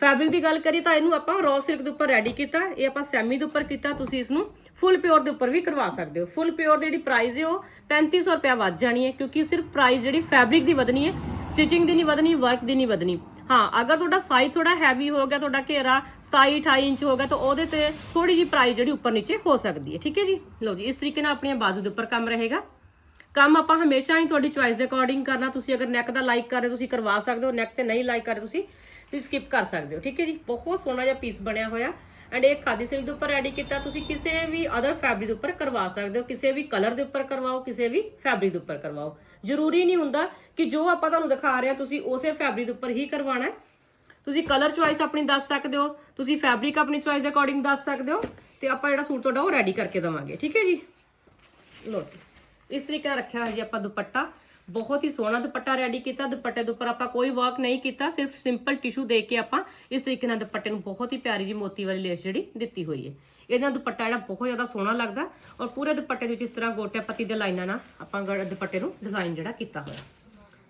ਫੈਬਰਿਕ ਦੀ ਗੱਲ ਕਰੀ ਤਾਂ ਇਹਨੂੰ ਆਪਾਂ ਰॉ ਸਿਲਕ ਦੇ ਉੱਪਰ ਰੈਡੀ ਕੀਤਾ, ਇਹ ਆਪਾਂ ਸੈਮੀ ਦੇ ਉੱਪਰ ਕੀਤਾ, ਤੁਸੀਂ ਇਸ ਨੂੰ ਫੁੱਲ ਪਿਓਰ ਦੇ ਉੱਪਰ ਵੀ ਕਰਵਾ ਸਕਦੇ ਹੋ। ਫੁੱਲ ਪਿਓਰ ਦੀ ਜਿਹੜੀ ਪ੍ਰਾਈਸ ਹੈ ਉਹ 3500 ਰੁਪਏ ਵੱਧ ਜਾਣੀ ਹੈ, ਕਿਉਂਕਿ ਸਿਰਫ ਪ੍ਰਾਈਸ ਜਿਹੜੀ ਫੈਬਰਿਕ ਦੀ ਵਧਣੀ ਹੈ ਸਟਿਚਿੰਗ ਦੀ ਨਹੀਂ ਵਧਣੀ ਵਰਕ ਦੀ ਨਹੀਂ ਵਧਣੀ। ਹਾਂ, ਅਗਰ ਤੁਹਾਡਾ ਸਾਈਜ਼ ਥੋੜਾ ਹੈਵੀ ਹੋ ਗਿਆ, ਤੁਹਾਡਾ ਘੇਰਾ 27 28 ਇੰਚ ਹੋ ਗਿਆ, ਤਾਂ ਉਹਦੇ ਤੇ ਥੋੜੀ ਜੀ ਪ੍ਰਾਈਸ ਜਿਹੜੀ ਉੱਪਰ ਨੀਚੇ ਹੋ ਸਕਦੀ ਹੈ, ਠੀਕ ਹੈ ਜੀ? ਲਓ ਜੀ, ਇਸ ਤਰੀਕੇ ਨਾਲ ਆਪਣੀਆਂ ਬਾਜ਼ੂ ਦੇ ਉੱਪਰ ਕੰਮ ਰਹੇਗਾ। ਕੰਮ ਆਪਾਂ ਹਮੇਸ਼ਾ ਹੀ ਤੁਹਾਡੀ ਚੁਆਇਸ ਦੇ ਅਕੋਰਡਿੰਗ ਕਰਨਾ, ਤੁਸੀਂ ਅਗਰ ਨੈਕ ਦਾ ਲਾਈਕ ਕਰ ਰਹੇ ਤੁਸੀਂ ਕਰਵਾ ਸਕਦੇ ਹੋ ਨੈਕ ਤੇ ਨਹੀਂ ਲਾਈਕ ਕਰ ਰਹੇ, ਤੁਸੀਂ ਤੁਸੀਂ ਸਕਿਪ ਕਰ ਸਕਦੇ ਹੋ, ਠੀਕ ਹੈ ਜੀ? ਬਹੁਤ ਸੋਹਣਾ ਜਿਹਾ ਪੀਸ ਬਣਿਆ ਹੋਇਆ ਐਂਡ ਇਹ ਖਾਦੀ ਸਿਲਕ ਦੇ ਉੱਪਰ ਰੈਡੀ ਕੀਤਾ, ਤੁਸੀਂ ਕਿਸੇ ਵੀ ਅਦਰ ਫੈਬਰਿਕ ਦੇ ਉੱਪਰ ਕਰਵਾ ਸਕਦੇ ਹੋ, ਕਿਸੇ ਵੀ ਕਲਰ ਦੇ ਉੱਪਰ ਕਰਵਾਓ, ਕਿਸੇ ਵੀ ਫੈਬਰਿਕ ਦੇ ਉੱਪਰ ਕਰਵਾਓ। ਜ਼ਰੂਰੀ ਨਹੀਂ ਹੁੰਦਾ ਕਿ ਜੋ ਆਪਾਂ ਤੁਹਾਨੂੰ ਦਿਖਾ ਰਹੇ ਹਾਂ, ਤੁਸੀਂ ਉਸੇ ਫੈਬਰਿਕ ਦੇ ਉੱਪਰ ਹੀ ਕਰਵਾਉਣਾ ਹੈ। ਤੁਸੀਂ ਕਲਰ ਚੁਆਇਸ ਆਪਣੀ ਦੱਸ ਸਕਦੇ ਹੋ, ਤੁਸੀਂ ਫੈਬਰਿਕ ਆਪਣੀ ਚੁਆਇਸ ਦੇ ਅਕੋਰਡਿੰਗ ਦੱਸ ਸਕਦੇ ਹੋ ਤੇ ਆਪਾਂ ਜਿਹੜਾ ਸੂਟ ਤੁਹਾਡਾ ਉਹ ਰੈਡੀ ਕਰਕੇ ਦਵਾਂਗੇ, ਠੀਕ ਹੈ ਜੀ? ਲੋ ਜੀ। ਇਸ ਤਰੀਕੇ ਨਾਲ ਰੱਖਿਆ ਹੋਇਆ ਜੀ ਆਪਾਂ ਦੁਪੱਟਾ। ਬਹੁਤ ਹੀ ਸੋਹਣਾ ਦੁਪੱਟਾ ਰੈਡੀ ਕੀਤਾ। ਦੁਪੱਟੇ ਦੇ ਉੱਪਰ ਆਪਾਂ ਕੋਈ ਵਰਕ ਨਹੀਂ ਕੀਤਾ। ਸਿਰਫ ਸਿੰਪਲ ਟਿਸ਼ੂ ਦੇ ਕੇ ਆਪਾਂ ਇਸ ਤਰੀਕੇ ਨਾਲ ਦੁਪੱਟੇ ਨੂੰ ਬਹੁਤ ਹੀ ਪਿਆਰੀ ਜੀ ਮੋਤੀ ਵਾਲੀ ਲੇਸ ਜਿਹੜੀ ਦਿੱਤੀ ਹੋਈ ਹੈ। ਇਹਦੇ ਨਾਲ ਦੁਪੱਟਾ ਜਿਹੜਾ ਬਹੁਤ ਜ਼ਿਆਦਾ ਸੋਹਣਾ ਲੱਗਦਾ। ਔਰ ਪੂਰੇ ਦੁਪੱਟੇ ਦੇ ਵਿੱਚ ਇਸ ਤਰ੍ਹਾਂ ਗੋਟੇ ਪੱਤੀ ਦੇ ਲਾਈਨਾਂ ਨਾਲ ਆਪਾਂ ਗੜ- ਦੁਪੱਟੇ ਨੂੰ ਡਿਜ਼ਾਈਨ ਜਿਹੜਾ ਕੀਤਾ ਹੋਇਆ।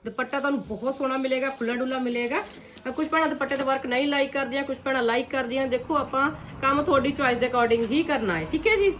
ਦੁਪੱਟਾ ਤੁਹਾਨੂੰ ਬਹੁਤ ਸੋਹਣਾ ਮਿਲੇਗਾ ਖੁੱਲਾ ਡੁੱਲਾ ਮਿਲੇਗਾ। ਅ, ਕੁਝ ਭੈਣਾਂ ਦੁਪੱਟੇ ਦਾ ਵਰਕ ਨਹੀਂ ਲਾਈਕ ਕਰਦੀਆਂ ਕੁਝ ਭੈਣਾਂ ਲਾਈਕ ਕਰਦੀਆਂ। ਦੇਖੋ ਆਪਾਂ ਕੰਮ ਤੁਹਾਡੀ ਚੁਆਇਸ ਦੇ ਅਕੋਰਡਿੰਗ ਹੀ ਕਰਨਾ ਹੈ। ਠੀਕ ਹੈ ਜੀ?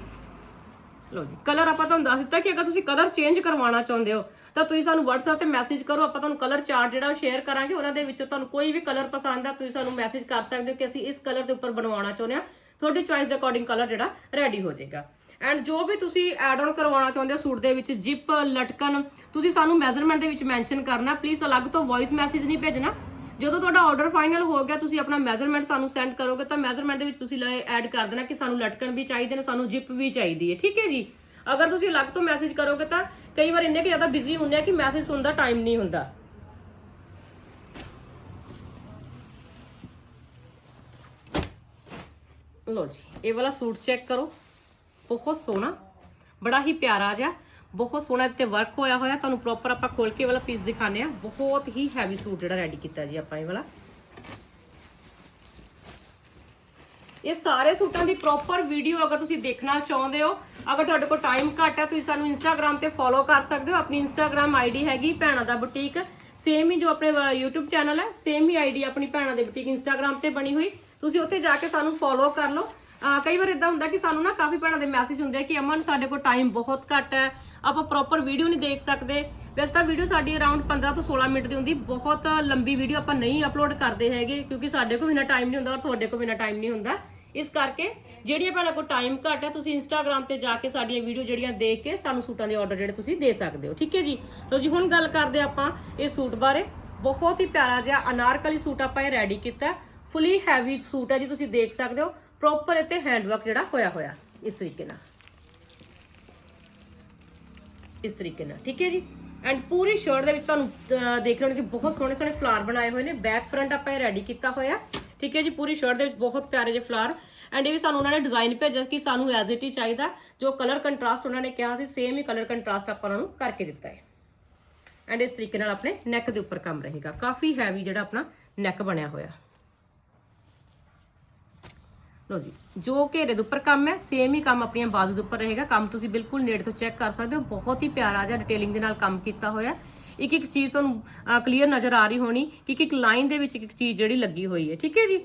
ਲਓ ਜੀ ਕਲਰ ਆਪਾਂ ਤੁਹਾਨੂੰ ਦੱਸ ਦਿੱਤਾ ਕਿ ਅਗਰ ਤੁਸੀਂ ਕਲਰ ਚੇਂਜ ਕਰਵਾਉਣਾ ਚਾਹੁੰਦੇ ਹੋ, ਤਾਂ ਤੁਸੀਂ ਸਾਨੂੰ WhatsApp ਤੇ ਮੈਸੇਜ ਕਰੋ, ਆਪਾਂ ਤੁਹਾਨੂੰ ਕਲਰ ਚਾਰਟ ਜਿਹੜਾ ਉਹ ਸ਼ੇਅਰ ਕਰਾਂਗੇ, ਉਹਨਾਂ ਦੇ ਵਿੱਚੋਂ ਤੁਹਾਨੂੰ ਕੋਈ ਵੀ ਕਲਰ ਪਸੰਦ ਆ, ਤੁਸੀਂ ਸਾਨੂੰ ਮੈਸੇਜ ਕਰ ਸਕਦੇ ਹੋ ਕਿ ਅਸੀਂ ਇਸ ਕਲਰ ਦੇ ਉੱਪਰ ਬਣਵਾਉਣਾ ਚਾਹੁੰਦੇ ਹਾਂ। ਤੁਹਾਡੀ ਚੁਆਇਸ ਦੇ ਅਕੋਰਡਿੰਗ ਕਲਰ ਜਿਹੜਾ ਰੈਡੀ ਹੋ ਜਾਏਗਾ। ਐਂਡ ਜੋ ਵੀ ਤੁਸੀਂ ਐਡ ਆਨ ਕਰਵਾਉਣਾ ਚਾਹੁੰਦੇ ਹੋ, ਸੂਟ ਦੇ ਵਿੱਚ ਜਿਪ ਲਟਕਣ, ਤੁਸੀਂ ਸਾਨੂੰ ਮੈਜ਼ਰਮੈਂਟ ਦੇ ਵਿੱਚ ਮੈਂਸ਼ਨ ਕਰਨਾ ਪਲੀਜ਼ ਅਲੱਗ ਤੋਂ ਵੌਇਸ ਮੈਸੇਜ ਨਹੀਂ ਭੇਜਣਾ। ਜਦੋਂ ਤੁਹਾਡਾ ਆਰਡਰ ਫਾਈਨਲ ਹੋ ਗਿਆ, ਤੁਸੀਂ ਆਪਣਾ ਮੈਜ਼ਰਮੈਂਟ ਸਾਨੂੰ ਸੈਂਡ ਕਰੋਗੇ, ਤਾਂ ਮੈਜ਼ਰਮੈਂਟ ਦੇ ਵਿੱਚ ਤੁਸੀਂ ਐਡ ਕਰ ਦੇਣਾ ਕਿ ਸਾਨੂੰ ਲਟਕਣ ਵੀ ਚਾਹੀਦੇ ਨੇ, ਸਾਨੂੰ ਜਿਪ ਵੀ ਚਾਹੀਦੀ ਹੈ। ਠੀਕ ਹੈ ਜੀ? ਅਗਰ ਤੁਸੀਂ ਅਲੱਗ ਤੋਂ ਮੈਸੇਜ ਕਰੋਗੇ ਤਾਂ ਕਈ ਵਾਰ ਇੰਨੇ ਕਿ ਜ਼ਿਆਦਾ ਬਿਜ਼ੀ ਹੁੰਦੇ ਆ ਕਿ ਮੈਸੇਜ ਸੁਣਨ ਦਾ ਟਾਈਮ ਨਹੀਂ ਹੁੰਦਾ। ਲੋ ਜੀ, ਇਹ ਵਾਲਾ ਸੂਟ ਚੈੱਕ ਕਰੋ। ਬਹੁਤ ਸੋਹਣਾ, ਬੜਾ ਹੀ ਪਿਆਰਾ ਜਿਹਾ। ਬਹੁਤ ਸੋਹਣਾ ਇੱਥੇ ਵਰਕ ਹੋਇਆ ਹੋਇਆ। ਤੁਹਾਨੂੰ ਪ੍ਰੋਪਰ ਆਪਾਂ ਖੋਲ ਕੇ ਵਾਲਾ ਪੀਸ ਦਿਖਾਣੇ ਆ ਬਹੁਤ ਹੀ ਹੈਵੀ ਸੂਟ ਜਿਹੜਾ ਰੈਡੀ ਕੀਤਾ ਜੀ ਆਪਾਂ ਇਹ ਵਾਲਾ। ਇਹ ਸਾਰੇ ਸੂਟਾਂ ਦੀ ਪ੍ਰੋਪਰ ਵੀਡੀਓ ਅਗਰ ਤੁਸੀਂ ਦੇਖਣਾ ਚਾਹੁੰਦੇ ਹੋ, ਅਗਰ ਤੁਹਾਡੇ ਕੋਲ ਟਾਈਮ ਘੱਟ ਹੈ, ਤੁਸੀਂ ਸਾਨੂੰ ਇੰਸਟਾਗ੍ਰam ਤੇ ਫੋਲੋ ਕਰ ਸਕਦੇ ਹੋ। ਆਪਣੀ ਇੰਸਟਾਗ੍ਰam ਆਈਡੀ ਹੈਗੀ ਭੈਣਾਂ ਦਾ ਬੁਟੀਕ ਸੇਮ ਹੀ ਜੋ ਆਪਣੇ YouTube ਚੈਨਲ ਹੈ ਸੇਮ ਹੀ ਆਈਡੀ ਆਪਣੀ ਭੈਣਾਂ ਦੇ ਬੁਟੀਕ ਇੰਸਟਾਗ੍ਰam ਤੇ ਬਣੀ ਹੋਈ। ਤੁਸੀਂ ਉੱਥੇ ਜਾ ਕੇ ਸਾਨੂੰ ਫੋਲੋ ਕਰ ਲਓ। ਕਈ ਵਾਰ ਇਦਾਂ ਹੁੰਦਾ ਕਿ ਸਾਨੂੰ ਨਾ ਕਾਫੀ ਭੈਣਾਂ ਦੇ ਮੈਸੇਜ ਹੁੰਦੇ ਆ ਕਿ ਅਮਨ, ਸਾਡੇ ਕੋਲ ਟਾਈਮ ਬਹੁਤ ਘੱਟ ਹੈ। ਆਪਾਂ ਪ੍ਰੋਪਰ ਵੀਡੀਓ ਨਹੀਂ ਦੇਖ ਸਕਦੇ। ਵੈਸੇ ਤਾਂ ਵੀਡੀਓ ਸਾਡੀ ਅਰਾਊਂਡ 15 ਤੋਂ 16 ਮਿੰਟ ਦੀ ਹੁੰਦੀ। ਬਹੁਤ ਲੰਬੀ ਵੀਡੀਓ ਆਪਾਂ ਨਹੀਂ ਅਪਲੋਡ ਕਰਦੇ ਹੈਗੇ, ਕਿਉਂਕਿ ਸਾਡੇ ਕੋਲ ਵੀ ਟਾਈਮ ਨਹੀਂ ਹੁੰਦਾ ਔਰ ਤੁਹਾਡੇ ਕੋਲ ਵੀ ਟਾਈਮ ਨਹੀਂ ਹੁੰਦਾ। ਇਸ ਕਰਕੇ ਜਿਹੜੀਆਂ ਭੈਣਾਂ ਕੋਲ ਟਾਈਮ ਘੱਟ ਹੈ, ਤੁਸੀਂ ਇੰਸਟਾਗ੍ਰam ਤੇ ਜਾ ਕੇ ਸਾਡੀਆਂ ਵੀਡੀਓ ਜਿਹੜੀਆਂ ਦੇਖ ਕੇ ਸਾਨੂੰ ਸੂਟਾਂ ਦੇ ਆਰਡਰ ਜਿਹੜੇ ਤੁਸੀਂ ਦੇ ਸਕਦੇ ਹੋ। ਠੀਕ ਹੈ ਜੀ? ਲੋ ਜੀ, ਹੁਣ ਗੱਲ ਕਰਦੇ ਆਪਾਂ ਇਹ ਸੂਟ ਬਾਰੇ। ਬਹੁਤ ਹੀ ਪਿਆਰਾ ਜਿਹਾ ਅਨਾਰਕਲੀ ਸੂਟ ਆਪਾਂ ਇਹ ਰੈਡੀ ਕੀਤਾ। ਫੁੱਲੀ ਹੈਵੀ ਸੂਟ ਹੈ ਜੀ, ਤੁਸੀਂ ਦੇਖ ਸਕਦੇ ਹੋ। ਪ੍ਰੋਪਰ ਇੱਥੇ ਹੈਂਡਵਰਕ ਜਿਹੜਾ ਹੋਇਆ ਹੋਇਆ, ਇਸ ਤਰੀਕੇ ਨਾਲ। ਇਸ ਤਰੀਕੇ ਨਾਲ, ਠੀਕ ਹੈ ਜੀ? ਐਂਡ ਪੂਰੀ ਸ਼ਰਟ ਦੇ ਵਿੱਚ ਤੁਹਾਨੂੰ ਦੇਖ ਰਹੇ ਹੋ ਕਿ ਬਹੁਤ ਸੋਹਣੇ ਸੋਹਣੇ ਫਲਾਰ ਬਣਾਏ ਹੋਏ ਨੇ। ਬੈਕ ਫਰੰਟ ਆਪਾਂ ਇਹ ਰੈਡੀ ਕੀਤਾ ਹੋਇਆ। ਠੀਕ ਹੈ ਜੀ, ਪੂਰੀ ਸ਼ਰਟ ਦੇ ਵਿੱਚ ਬਹੁਤ ਪਿਆਰੇ ਜਿਹੇ ਫਲਾਰ ਐਂਡ ਇਹ ਵੀ ਸਾਨੂੰ ਉਹਨਾਂ ਨੇ ਡਿਜ਼ਾਈਨ ਭੇਜਿਆ ਕਿ ਸਾਨੂੰ ਐਜ਼ ਇਟ ਹੀ ਚਾਹੀਦਾ। ਜੋ ਕਲਰ ਕੰਟਰਾਸਟ ਉਹਨਾਂ ਨੇ ਕਿਹਾ ਸੀ ਸੇਮ ਹੀ ਕਲਰ ਕੰਟਰਾਸਟ ਆਪਾਂ ਉਹਨਾਂ ਨੂੰ ਕਰਕੇ ਦਿੱਤਾ ਹੈ। ਐਂਡ ਇਸ ਤਰੀਕੇ ਨਾਲ ਆਪਣੇ ਨੈਕ ਦੇ ਉੱਪਰ ਕੰਮ ਰਹੇਗਾ। ਕਾਫੀ ਹੈਵੀ ਜਿਹੜਾ ਆਪਣਾ ਨੈਕ ਬਣਿਆ ਹੋਇਆ। ਲੋ ਜੀ, ਜੋ ਘੇਰੇ ਦੇ ਉੱਪਰ ਕੰਮ ਹੈ ਸੇਮ ਹੀ ਕੰਮ ਆਪਣੀਆਂ ਬਾਜ਼ੂ ਦੇ ਉੱਪਰ ਰਹੇਗਾ। ਕੰਮ ਤੁਸੀਂ ਬਿਲਕੁਲ ਨੇੜੇ ਤੋਂ ਚੈੱਕ ਕਰ ਸਕਦੇ ਹੋ। ਬਹੁਤ ਹੀ ਪਿਆਰਾ ਜਿਹਾ ਡਿਟੇਲਿੰਗ ਦੇ ਨਾਲ ਕੰਮ ਕੀਤਾ ਹੋਇਆ ਇੱਕ ਇੱਕ ਚੀਜ਼ ਤੁਹਾਨੂੰ ਕਲੀਅਰ ਨਜ਼ਰ ਆ ਰਹੀ ਹੋਣੀ ਕਿ ਇੱਕ ਲਾਈਨ ਦੇ ਵਿੱਚ ਇੱਕ ਇੱਕ ਚੀਜ਼ ਜਿਹੜੀ ਲੱਗੀ ਹੋਈ ਹੈ। ਠੀਕ ਹੈ ਜੀ?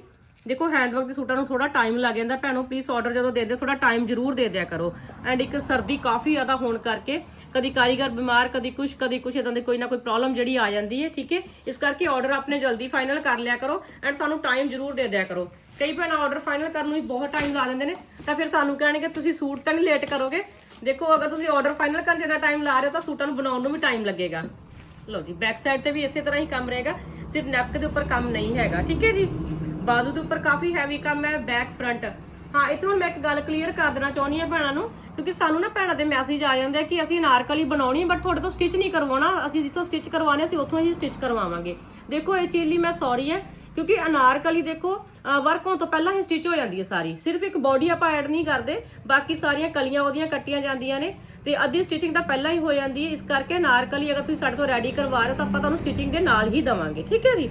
ਦੇਖੋ ਹੈਂਡਵਰਕ ਦੇ ਸੂਟਾਂ ਨੂੰ ਥੋੜਾ ਟਾਈਮ ਲੱਗ ਜਾਂਦਾ। ਭੈਣੋ ਪਲੀਜ਼ ਆਰਡਰ ਜਦੋਂ ਦਿੰਦੇ ਥੋੜਾ ਟਾਈਮ ਜ਼ਰੂਰ ਦੇ ਦਿਆ ਕਰੋ। ਐਂਡ ਇੱਕ ਸਰਦੀ ਕਾਫੀ ਜ਼ਿਆਦਾ ਹੋਣ ਕਰਕੇ ਕਦੀ ਕਾਰੀਗਰ ਬਿਮਾਰ, ਕਦੀ ਕੁਛ ਕਦੀ ਕੁਛ ਇਦਾਂ ਦੀ ਕੋਈ ਨਾ ਕੋਈ ਪ੍ਰੋਬਲਮ ਜਿਹੜੀ ਆ ਜਾਂਦੀ ਹੈ, ਠੀਕ ਹੈ? ਇਸ ਕਰਕੇ ਆਰਡਰ ਆਪਣੇ ਜਲਦੀ ਫਾਈਨਲ ਕਰ ਲਿਆ ਕਰੋ ਐਂਡ ਸਾਨੂੰ ਟਾਈਮ ਜ਼ਰੂਰ ਦੇ ਦਿਆ ਕਰੋ। ਕਈ ਭੈਣਾਂ ਆਰਡਰ ਫਾਈਨਲ ਕਰਨ ਨੂੰ ਵੀ ਬਹੁਤ ਟਾਈਮ ਲਾ ਦਿੰਦੇ ਨੇ, ਤਾਂ ਫਿਰ ਸਾਨੂੰ ਕਹਿਣਗੇ, ਤੁਸੀਂ ਸੂਟ ਤਾਂ ਨਹੀਂ ਲੇਟ ਕਰੋਗੇ? ਦੇਖੋ, ਅਗਰ ਤੁਸੀਂ ਆਰਡਰ ਫਾਈਨਲ ਕਰਨ ਜਿੰਨਾ ਟਾਈਮ ਲਾ ਰਹੇ ਹੋ, ਤਾਂ ਸੂਟਾਂ ਨੂੰ ਬਣਾਉਣ ਨੂੰ ਵੀ ਟਾਈਮ ਲੱਗੇਗਾ। ਲਓ ਜੀ ਬੈਕ ਸਾਈਡ ਤੇ ਵੀ ਇਸੇ ਤਰ੍ਹਾਂ ਹੀ ਕੰਮ ਰਹੇਗਾ। ਸਿਰਫ ਨੈਕ ਦੇ ਉੱਪਰ ਕੰਮ ਨਹੀਂ ਹੈਗਾ, ਠੀਕ ਹੈ ਜੀ? ਬਾਜ਼ੂ ਦੇ ਉੱਪਰ ਕਾਫੀ ਹੈਵੀ ਕੰਮ ਹੈ ਬੈਕ ਫਰੰਟ ਹਾਂ, ਇੱਥੇ ਹੁਣ ਮੈਂ ਇੱਕ ਗੱਲ ਕਲੀਅਰ ਕਰ ਦੇਣਾ ਚਾਹੁੰਦੀ ਹਾਂ ਭੈਣਾਂ ਨੂੰ, ਕਿਉਂਕਿ ਸਾਨੂੰ ਨਾ ਭੈਣਾਂ ਦੇ ਮੈਸੇਜ ਆ ਜਾਂਦੇ ਆ ਕਿ ਅਸੀਂ ਅਨਾਰਕਲੀ ਬਣਾਉਣੀ ਬਟ ਤੁਹਾਡੇ ਤੋਂ ਸਟਿਚ ਨਹੀਂ ਕਰਵਾਉਣਾ। ਅਸੀਂ ਜਿੱਥੋਂ ਸਟਿਚ ਕਰਵਾਉਣੇ ਅਸੀਂ ਉੱਥੋਂ ਹੀ ਸਟਿਚ ਕਰਵਾਵਾਂਗੇ। ਦੇਖੋ, ਇਹ ਚੀਜ਼ ਲਈ ਮੈਂ ਸੌਰੀ ਹੈ ਕਿਉਂਕਿ ਅਨਾਰਕਲੀ ਦੇਖੋ ਵਰਕ ਹੋਣ ਤੋਂ ਪਹਿਲਾਂ ਹੀ ਸਟਿਚ ਹੋ ਜਾਂਦੀ ਹੈ ਸਾਰੀ। ਸਿਰਫ ਇੱਕ ਬਾਡੀ ਆਪਾਂ ਐਡ ਨਹੀਂ ਕਰਦੇ, ਬਾਕੀ ਸਾਰੀਆਂ ਕਲੀਆਂ ਉਹਦੀਆਂ ਕੱਟੀਆਂ ਜਾਂਦੀਆਂ ਨੇ, ਤੇ ਅੱਧੀ ਸਟਿਚਿੰਗ ਤਾਂ ਪਹਿਲਾਂ ਹੀ ਹੋ ਜਾਂਦੀ ਹੈ ਇਸ ਕਰਕੇ ਅਨਾਰਕਲੀ ਅਗਰ ਤੁਸੀਂ ਸਾਡੇ ਤੋਂ ਰੈਡੀ ਕਰਵਾ ਰਹੇ ਹੋ, ਤਾਂ ਆਪਾਂ ਤੁਹਾਨੂੰ ਸਟਿਚਿੰਗ ਦੇ ਨਾਲ ਹੀ ਦਵਾਂਗੇ। ਠੀਕ ਹੈ ਜੀ?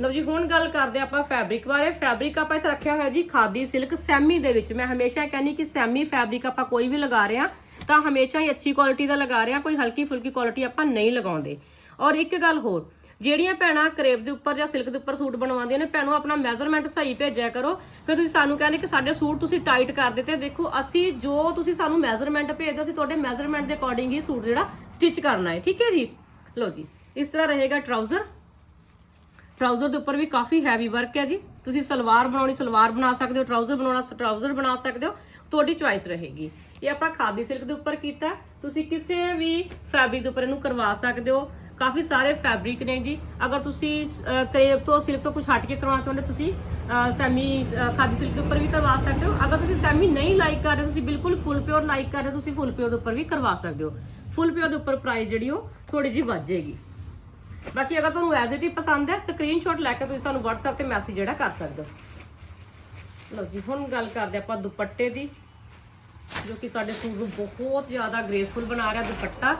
ਲਓ ਜੀ, ਹੁਣ ਗੱਲ ਕਰਦੇ ਹਾਂ ਆਪਾਂ ਫੈਬਰਿਕ ਬਾਰੇ। ਫੈਬਰਿਕ ਆਪਾਂ ਇੱਥੇ ਰੱਖਿਆ ਹੋਇਆ ਜੀ ਖਾਦੀ ਸਿਲਕ ਸੈਮੀ ਦੇ ਵਿੱਚ। ਮੈਂ ਹਮੇਸ਼ਾ ਕਹਿੰਨੀ ਕਿ ਸੈਮੀ ਫੈਬਰਿਕ ਆਪਾਂ ਕੋਈ ਵੀ ਲਗਾ ਰਹੇ ਹਾਂ, ਤਾਂ ਹਮੇਸ਼ਾ ਹੀ ਅੱਛੀ ਕੁਆਲਿਟੀ ਦਾ ਲਗਾ ਰਹੇ ਹਾਂ, ਕੋਈ ਹਲਕੀ ਫੁਲਕੀ ਕੁਆਲਿਟੀ ਆਪਾਂ ਨਹੀਂ ਲਗਾਉਂਦੇ। ਔਰ ਇੱਕ ਗੱਲ ਹੋਰ, ਜਿਹੜੀਆਂ ਭੈਣਾਂ ਕਰੇਪ ਦੇ ਉੱਪਰ ਜਾਂ ਸਿਲਕ ਦੇ ਉੱਪਰ ਸੂਟ ਬਣਵਾਉਂਦੀਆਂ ਨੇ, ਭੈਣੋ ਆਪਣਾ ਮੈਜ਼ਰਮੈਂਟ ਸਹੀ ਭੇਜਿਆ ਕਰੋ। ਫਿਰ ਤੁਸੀਂ ਸਾਨੂੰ ਕਹਿੰਦੇ ਕਿ ਸਾਡੇ ਸੂਟ ਤੁਸੀਂ ਟਾਈਟ ਕਰ ਦਿੱਤੇ। ਦੇਖੋ, ਅਸੀਂ ਜੋ ਤੁਸੀਂ ਸਾਨੂੰ ਮੈਜ਼ਰਮੈਂਟ ਭੇਜਦੇ, ਅਸੀਂ ਤੁਹਾਡੇ ਮੈਜ਼ਰਮੈਂਟ ਦੇ ਅਕੋਰਡਿੰਗ ਹੀ ਸੂਟ ਜਿਹੜਾ ਸਟਿਚ ਕਰਨਾ ਹੈ। ਠੀਕ ਹੈ ਜੀ? ਲਓ ਜੀ, ਇਸ ਤਰ੍ਹਾਂ ਰਹੇਗਾ ਟਰਾਊਜ਼ਰ ਟਰਾਊਜ਼ਰ ਦੇ ਉੱਪਰ ਵੀ ਕਾਫੀ ਹੈਵੀ ਵਰਕ ਹੈ ਜੀ। ਤੁਸੀਂ ਸਲਵਾਰ ਬਣਾਉਣੀ, ਸਲਵਾਰ ਬਣਾ ਸਕਦੇ ਹੋ, ਟਰਾਊਜ਼ਰ ਬਣਾਉਣਾ ਟਰਾਊਜ਼ਰ ਬਣਾ ਸਕਦੇ ਹੋ, ਤੁਹਾਡੀ ਚੁਆਇਸ ਰਹੇਗੀ। ਇਹ ਆਪਾਂ ਖਾਦੀ ਸਿਲਕ ਦੇ ਉੱਪਰ ਕੀਤਾ। ਤੁਸੀਂ ਕਿਸੇ ਵੀ ਫੈਬਰਿਕ ਦੇ ਉੱਪਰ ਇਹਨੂੰ ਕਰਵਾ ਸਕਦੇ ਹੋ। ਕਾਫੀ ਸਾਰੇ ਫੈਬਰਿਕ ਨੇ ਜੀ। ਅਗਰ ਤੁਸੀਂ ਕਰੇਪ ਤੋਂ ਸਿਲਕ ਤੋਂ ਕੁਝ ਹਟ ਕੇ ਕਰਵਾਉਣਾ ਚਾਹੁੰਦੇ ਤੁਸੀਂ ਸੈਮੀ ਖਾਦੀ ਸਿਲਕ ਦੇ ਉੱਪਰ ਵੀ ਕਰਵਾ ਸਕਦੇ ਹੋ। ਅਗਰ ਤੁਸੀਂ ਸੈਮੀ ਨਹੀਂ ਲਾਈਕ ਕਰ ਰਹੇ, ਤੁਸੀਂ ਬਿਲਕੁਲ ਫੁੱਲ ਪਿਓਰ ਲਾਈਕ ਕਰ ਰਹੇ ਤੁਸੀਂ ਫੁੱਲ ਪਿਓਰ ਦੇ ਉੱਪਰ ਵੀ ਕਰਵਾ ਸਕਦੇ ਹੋ। ਫੁੱਲ ਪਿਓਰ ਦੇ ਉੱਪਰ ਪ੍ਰਾਈਸ ਜਿਹੜੀ ਉਹ ਥੋੜੀ ਜਿਹੀ ਵੱਧ ਜਾਏਗੀ। ਬਾਕੀ ਅਗਰ ਤੁਹਾਨੂੰ ਐਜ਼ ਇਟ ਹੀ ਪਸੰਦ ਹੈ ਸਕਰੀਨਸ਼ਾਟ ਲੈ ਕੇ ਤੁਸੀਂ ਸਾਨੂੰ WhatsApp ਤੇ ਮੈਸੇਜ ਜਿਹੜਾ ਕਰ ਸਕਦੇ ਹੋ। ਲਓ ਜੀ, ਹੁਣ ਗੱਲ ਕਰਦੇ ਆਪਾਂ ਦੁਪੱਟੇ ਦੀ, ਜੋ ਕਿ ਸਾਡੇ ਸੂਟ ਨੂੰ ਬਹੁਤ ਜ਼ਿਆਦਾ ਗ੍ਰੇਸਫੁਲ ਬਣਾ ਰਿਹਾ ਦੁਪੱਟਾ।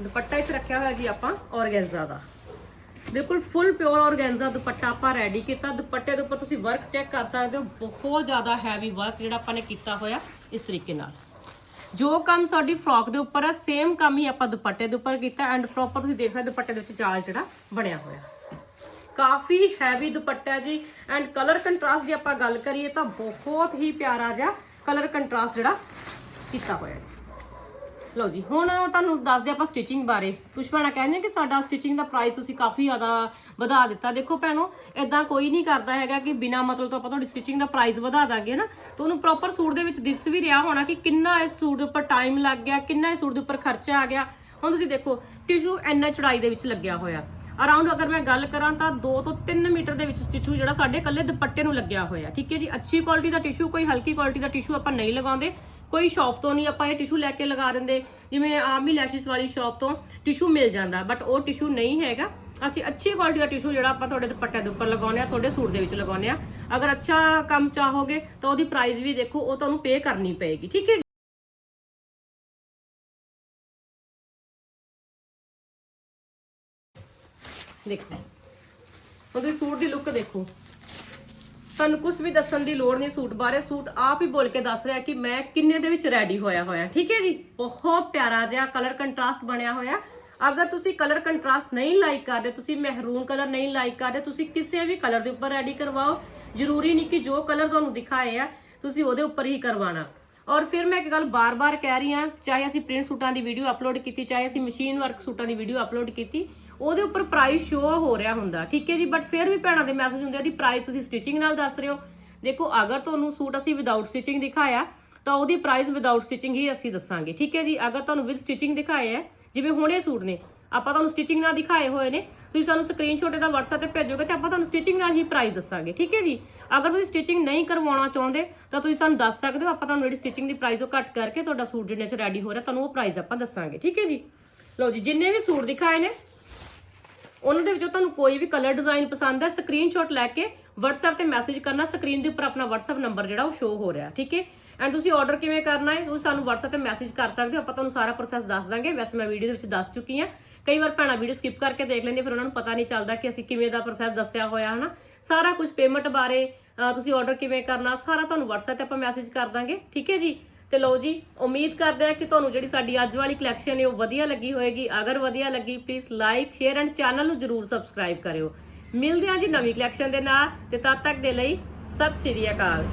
ਦੁਪੱਟਾ ਇੱਥੇ ਰੱਖਿਆ ਹੋਇਆ ਜੀ ਆਪਾਂ, ਔਰਗੈਂਜ਼ਾ ਦਾ। ਬਿਲਕੁਲ ਫੁੱਲ ਪਿਓਰ ਔਰਗੈਂਜ਼ਾ ਦੁਪੱਟਾ ਆਪਾਂ ਰੈਡੀ ਕੀਤਾ। ਦੁਪੱਟੇ ਦੇ ਉੱਪਰ ਤੁਸੀਂ ਵਰਕ ਚੈੱਕ ਕਰ ਸਕਦੇ ਹੋ, ਬਹੁਤ ਜ਼ਿਆਦਾ ਹੈਵੀ ਵਰਕ ਜਿਹੜਾ ਆਪਾਂ ਨੇ ਕੀਤਾ ਹੋਇਆ ਇਸ ਤਰੀਕੇ ਨਾਲ। ਜੋ ਕੰਮ ਸਾਡੀ ਫਰੋਕ ਦੇ ਉੱਪਰ ਹੈ ਸੇਮ ਕੰਮ ਹੀ ਆਪਾਂ ਦੁਪੱਟੇ ਦੇ ਉੱਪਰ ਕੀਤਾ ਐਂਡ ਪ੍ਰੋਪਰ ਤੁਸੀਂ ਦੇਖ ਸਕਦੇ ਦੁਪੱਟੇ ਦੇ ਵਿੱਚ ਜਾਲ ਜਿਹੜਾ ਬਣਿਆ ਹੋਇਆ। ਕਾਫੀ ਹੈਵੀ ਦੁਪੱਟਾ ਜੀ ਐਂਡ ਕਲਰ ਕੰਟਰਾਸਟ ਜੇ ਆਪਾਂ ਗੱਲ ਕਰੀਏ ਤਾਂ ਬਹੁਤ ਹੀ ਪਿਆਰਾ ਜਿਹਾ ਕਲਰ ਕੰਟਰਾਸਟ ਜਿਹੜਾ ਕੀਤਾ ਹੋਇਆ ਹੈ ਲਓ ਜੀ, ਹੁਣ ਤੁਹਾਨੂੰ ਦੱਸਦੇ ਆਪਾਂ ਸਟਿਚਿੰਗ ਬਾਰੇ। ਕੁਝ ਭੈਣਾਂ ਕਹਿੰਦੇ ਕਿ ਸਾਡਾ ਸਟਿਚਿੰਗ ਦਾ ਪ੍ਰਾਈਸ ਤੁਸੀਂ ਕਾਫੀ ਜ਼ਿਆਦਾ ਵਧਾ ਦਿੱਤਾ। ਦੇਖੋ ਭੈਣੋ ਇਦਾਂ ਕੋਈ ਨਹੀਂ ਕਰਦਾ ਹੈਗਾ ਕਿ ਬਿਨਾ ਮਤਲਬ ਤੋਂ ਆਪਾਂ ਤੁਹਾਡੀ ਸਟਿਚਿੰਗ ਦਾ ਪ੍ਰਾਈਸ ਵਧਾ ਦਾਂਗੇ ਨਾ ਤਾਂ ਉਹਨੂੰ ਪ੍ਰੋਪਰ ਸੂਟ ਦੇ ਵਿੱਚ ਦਿਸ ਵੀ ਰਿਹਾ ਹੋਣਾ ਕਿ ਕਿੰਨਾ ਇਸ ਸੂਟ ਦੇ ਉੱਪਰ ਟਾਈਮ ਲੱਗ ਗਿਆ, ਕਿੰਨਾ ਇਸ ਸੂਟ ਦੇ ਉੱਪਰ ਖਰਚਾ ਆ ਗਿਆ। ਹੁਣ ਤੁਸੀਂ ਦੇਖੋ ਟਿਸ਼ੂ ਇੰਨਾ ਚੜਾਈ ਦੇ ਵਿੱਚ ਲੱਗਿਆ ਹੋਇਆ। ਅਰਾਊਂਡ ਅਗਰ ਮੈਂ ਗੱਲ ਕਰਾਂ ਤਾਂ 2 ਤੋਂ 3 ਮੀਟਰ ਦੇ ਵਿੱਚ ਟਿਸ਼ੂ ਜਿਹੜਾ ਸਾਡੇ ਇਕੱਲੇ ਦੁਪੱਟੇ ਨੂੰ ਲੱਗਿਆ ਹੋਇਆ, ਠੀਕ ਹੈ ਜੀ? ਅੱਛੀ ਕੁਆਲਿਟੀ ਦਾ ਟਿਸ਼ੂ ਕੋਈ ਹਲਕੀ ਕੁਆਲਿਟੀ ਦਾ ਟਿਸ਼ੂ ਆਪਾਂ ਨਹੀਂ ਲਗਾਉਂਦੇ। ਕੋਈ ਸ਼ਾਪ ਤੋਂ ਨਹੀਂ ਆਪਾਂ ਇਹ ਟਿਸ਼ੂ ਲੈ ਕੇ ਲਗਾ ਦਿੰਦੇ। ਜਿਵੇਂ ਆਮ ਹੀ ਲੈਸ਼ਿਸ ਵਾਲੀ ਸ਼ਾਪ ਤੋਂ ਟਿਸ਼ੂ ਮਿਲ ਜਾਂਦਾ ਬਟ ਉਹ ਟਿਸ਼ੂ ਨਹੀਂ ਹੈਗਾ। ਅਸੀਂ ਅੱਛੀ ਕੁਆਲਿਟੀ ਦਾ ਟਿਸ਼ੂ ਜਿਹੜਾ ਆਪਾਂ ਤੁਹਾਡੇ ਦੁਪੱਟੇ ਦੇ ਉੱਪਰ ਲਗਾਉਂਦੇ ਆ ਤੁਹਾਡੇ ਸੂਟ ਦੇ ਵਿੱਚ ਲਗਾਉਂਦੇ ਆ ਅਗਰ ਅੱਛਾ ਕੰਮ ਚਾਹੋਗੇ ਤਾਂ ਉਹਦੀ ਪ੍ਰਾਈਸ ਵੀ ਦੇਖੋ, ਉਹ ਤੁਹਾਨੂੰ ਪੇ ਕਰਨੀ ਪਏਗੀ, ਠੀਕ ਹੈ ਦੇਖੋ ਹੁਣ ਸੂਟ ਦੀ ਲੁੱਕ ਦੇਖੋ। ਤੁਹਾਨੂੰ ਕੁਝ ਵੀ ਦੱਸਣ ਦੀ ਲੋੜ ਨਹੀਂ ਸੂਟ ਬਾਰੇ। ਸੂਟ ਆਪ ਹੀ ਬੋਲ ਕੇ ਦੱਸ ਰਿਹਾ ਕਿ ਮੈਂ ਕਿੰਨੇ ਦੇ ਵਿੱਚ ਰੈਡੀ ਹੋਇਆ ਹੋਇਆ। ਠੀਕ ਹੈ ਜੀ? ਬਹੁਤ ਪਿਆਰਾ ਜਿਹਾ ਕਲਰ ਕੰਟਰਾਸਟ ਬਣਿਆ ਹੋਇਆ। ਅਗਰ ਤੁਸੀਂ ਕਲਰ ਕੰਟਰਾਸਟ ਨਹੀਂ ਲਾਈਕ ਕਰਦੇ, ਤੁਸੀਂ ਮਹਿਰੂਨ ਕਲਰ ਨਹੀਂ ਲਾਈਕ ਕਰਦੇ, ਤੁਸੀਂ ਕਿਸੇ ਵੀ ਕਲਰ ਦੇ ਉੱਪਰ ਰੈਡੀ ਕਰਵਾਓ। ਜ਼ਰੂਰੀ ਨਹੀਂ ਕਿ ਜੋ ਕਲਰ ਤੁਹਾਨੂੰ ਦਿਖਾਏ ਆ, ਤੁਸੀਂ ਉਹਦੇ ਉੱਪਰ ਹੀ ਕਰਵਾਣਾ ਔਰ ਫਿਰ ਮੈਂ ਇੱਕ ਗੱਲ ਬਾਰ-ਬਾਰ ਕਹਿ ਰਹੀ ਹਾਂ, ਚਾਹੇ ਅਸੀਂ ਪ੍ਰਿੰਟ ਸੂਟਾਂ ਦੀ ਵੀਡੀਓ ਅਪਲੋਡ ਕੀਤੀ, ਚਾਹੇ ਅਸੀਂ ਮਸ਼ੀਨ ਵਰਕ ਸੂਟਾਂ ਦੀ ਵੀਡੀਓ ਅਪਲੋਡ ਕੀਤੀ ਉਹਦੇ ਉੱਪਰ ਪ੍ਰਾਈਸ ਸ਼ੋਅ ਹੋ ਰਿਹਾ ਹੁੰਦਾ, ਠੀਕ ਹੈ ਜੀ? ਬਟ ਫਿਰ ਵੀ ਭੈਣਾਂ ਦੇ ਮੈਸੇਜ ਹੁੰਦੇ ਆ ਦੀ ਪ੍ਰਾਈਸ ਤੁਸੀਂ ਸਟਿਚਿੰਗ ਨਾਲ ਦੱਸ ਰਹੇ ਹੋ। ਦੇਖੋ, ਅਗਰ ਤੁਹਾਨੂੰ ਸੂਟ ਅਸੀਂ ਵਿਦਆਊਟ ਸਟਿਚਿੰਗ ਦਿਖਾਇਆ, ਤਾਂ ਉਹਦੀ ਪ੍ਰਾਈਸ ਵਿਦਆਊਟ ਸਟਿਚਿੰਗ ਹੀ ਅਸੀਂ ਦੱਸਾਂਗੇ, ਠੀਕ ਹੈ ਜੀ? ਅਗਰ ਤੁਹਾਨੂੰ ਵਿਦ ਸਟਿਚਿੰਗ ਦਿਖਾਏ ਹੈ ਜਿਵੇਂ ਹੁਣੇ ਸੂਟ ਨੇ, ਆਪਾਂ ਤੁਹਾਨੂੰ ਸਟਿਚਿੰਗ ਨਾਲ ਦਿਖਾਏ ਹੋਏ ਨੇ, ਤੁਸੀਂ ਸਾਨੂੰ ਸਕਰੀਨਸ਼ਾਟ ਇਹਦਾ WhatsApp ਤੇ ਭੇਜੋਗੇ ਤੇ ਆਪਾਂ ਤੁਹਾਨੂੰ ਸਟਿਚਿੰਗ ਨਾਲ ਹੀ ਪ੍ਰਾਈਸ ਦੱਸਾਂਗੇ, ਠੀਕ ਹੈ ਜੀ? ਅਗਰ ਤੁਸੀਂ ਸਟਿਚਿੰਗ ਨਹੀਂ ਕਰਵਾਉਣਾ ਚਾਹੁੰਦੇ, ਤਾਂ ਤੁਸੀਂ ਸਾਨੂੰ ਦੱਸ ਸਕਦੇ ਹੋ, ਆਪਾਂ ਤੁਹਾਨੂੰ ਜਿਹੜੀ ਸਟਿਚਿੰਗ ਦੀ ਪ੍ਰਾਈਸ ਉਹ ਘੱਟ ਕਰਕੇ ਤੁਹਾਡਾ ਸੂਟ ਜਿੰਨੇ ਚ ਰੈਡੀ ਹੋ ਰਿਹਾ, ਤੁਹਾਨੂੰ ਉਹ ਪ੍ਰਾਈਸ ਆਪਾਂ ਦੱਸਾਂਗੇ, ਠੀਕ ਹੈ ਜੀ? ਲਓ ਜੀ, ਜਿੰਨੇ ਵੀ ਸੂਟ ਦਿਖਾਏ ਨੇ ਉਹਨਾਂ ਦੇ ਵਿੱਚੋਂ ਤੁਹਾਨੂੰ ਕੋਈ ਵੀ ਕਲਰ ਡਿਜ਼ਾਈਨ ਪਸੰਦ ਹੈ ਸਕਰੀਨਸ਼ਾਟ ਲੈ ਕੇ WhatsApp ਤੇ ਮੈਸੇਜ ਕਰਨਾ ਸਕਰੀਨ ਦੇ ਉੱਪਰ ਆਪਣਾ WhatsApp ਨੰਬਰ ਜਿਹੜਾ ਉਹ ਸ਼ੋ ਹੋ ਰਿਹਾ, ਠੀਕ ਹੈ? ਐਂਡ ਤੁਸੀਂ ਆਰਡਰ ਕਿਵੇਂ ਕਰਨਾ ਹੈ ਤੁਸੀਂ ਸਾਨੂੰ WhatsApp ਤੇ ਮੈਸੇਜ ਕਰ ਸਕਦੇ ਹੋ, ਆਪਾਂ ਤੁਹਾਨੂੰ ਸਾਰਾ ਪ੍ਰੋਸੈਸ ਦੱਸ ਦਾਂਗੇ। ਵੈਸੇ ਮੈਂ ਵੀਡੀਓ ਦੇ ਵਿੱਚ ਦੱਸ ਚੁੱਕੀ ਹਾਂ। ਕਈ ਵਾਰ ਭੈਣਾਂ ਵੀਡੀਓ ਸਕਿਪ ਕਰਕੇ ਦੇਖ ਲੈਂਦੇ ਫਿਰ ਉਹਨਾਂ ਨੂੰ ਪਤਾ ਨਹੀਂ ਚੱਲਦਾ ਕਿ ਅਸੀਂ ਕਿਵੇਂ ਦਾ ਪ੍ਰੋਸੈਸ ਦੱਸਿਆ ਹੋਇਆ, ਹਨਾ? ਸਾਰਾ ਕੁਝ ਪੇਮੈਂਟ ਬਾਰੇ ਤੁਸੀਂ ਆਰਡਰ ਕਿਵੇਂ ਕਰਨਾ, ਸਾਰਾ ਤੁਹਾਨੂੰ WhatsApp ਤੇ ਆਪਾਂ ਮੈਸੇਜ ਕਰ ਦਾਂਗੇ, ਠੀਕ ਹੈ ਜੀ? ਤੇ ਲਓ ਜੀ, ਉਮੀਦ ਕਰਦੇ ਆ ਕਿ ਤੁਹਾਨੂੰ ਜਿਹੜੀ ਸਾਡੀ ਅੱਜ ਵਾਲੀ ਕਲੈਕਸ਼ਨ ਹੈ, ਉਹ ਵਧੀਆ ਲੱਗੀ ਹੋਏਗੀ। ਅਗਰ ਵਧੀਆ ਲੱਗੀ please like share and channel ਨੂੰ ਜਰੂਰ ਸਬਸਕ੍ਰਾਈਬ ਕਰਿਓ। ਮਿਲਦੇ ਹਾਂ ਜੀ ਨਵੀਂ ਕਲੈਕਸ਼ਨ ਦੇ ਨਾਲ, ਤੇ ਤਦ ਤੱਕ ਦੇ ਲਈ ਸਤਿ ਸ਼੍ਰੀ ਅਕਾਲ।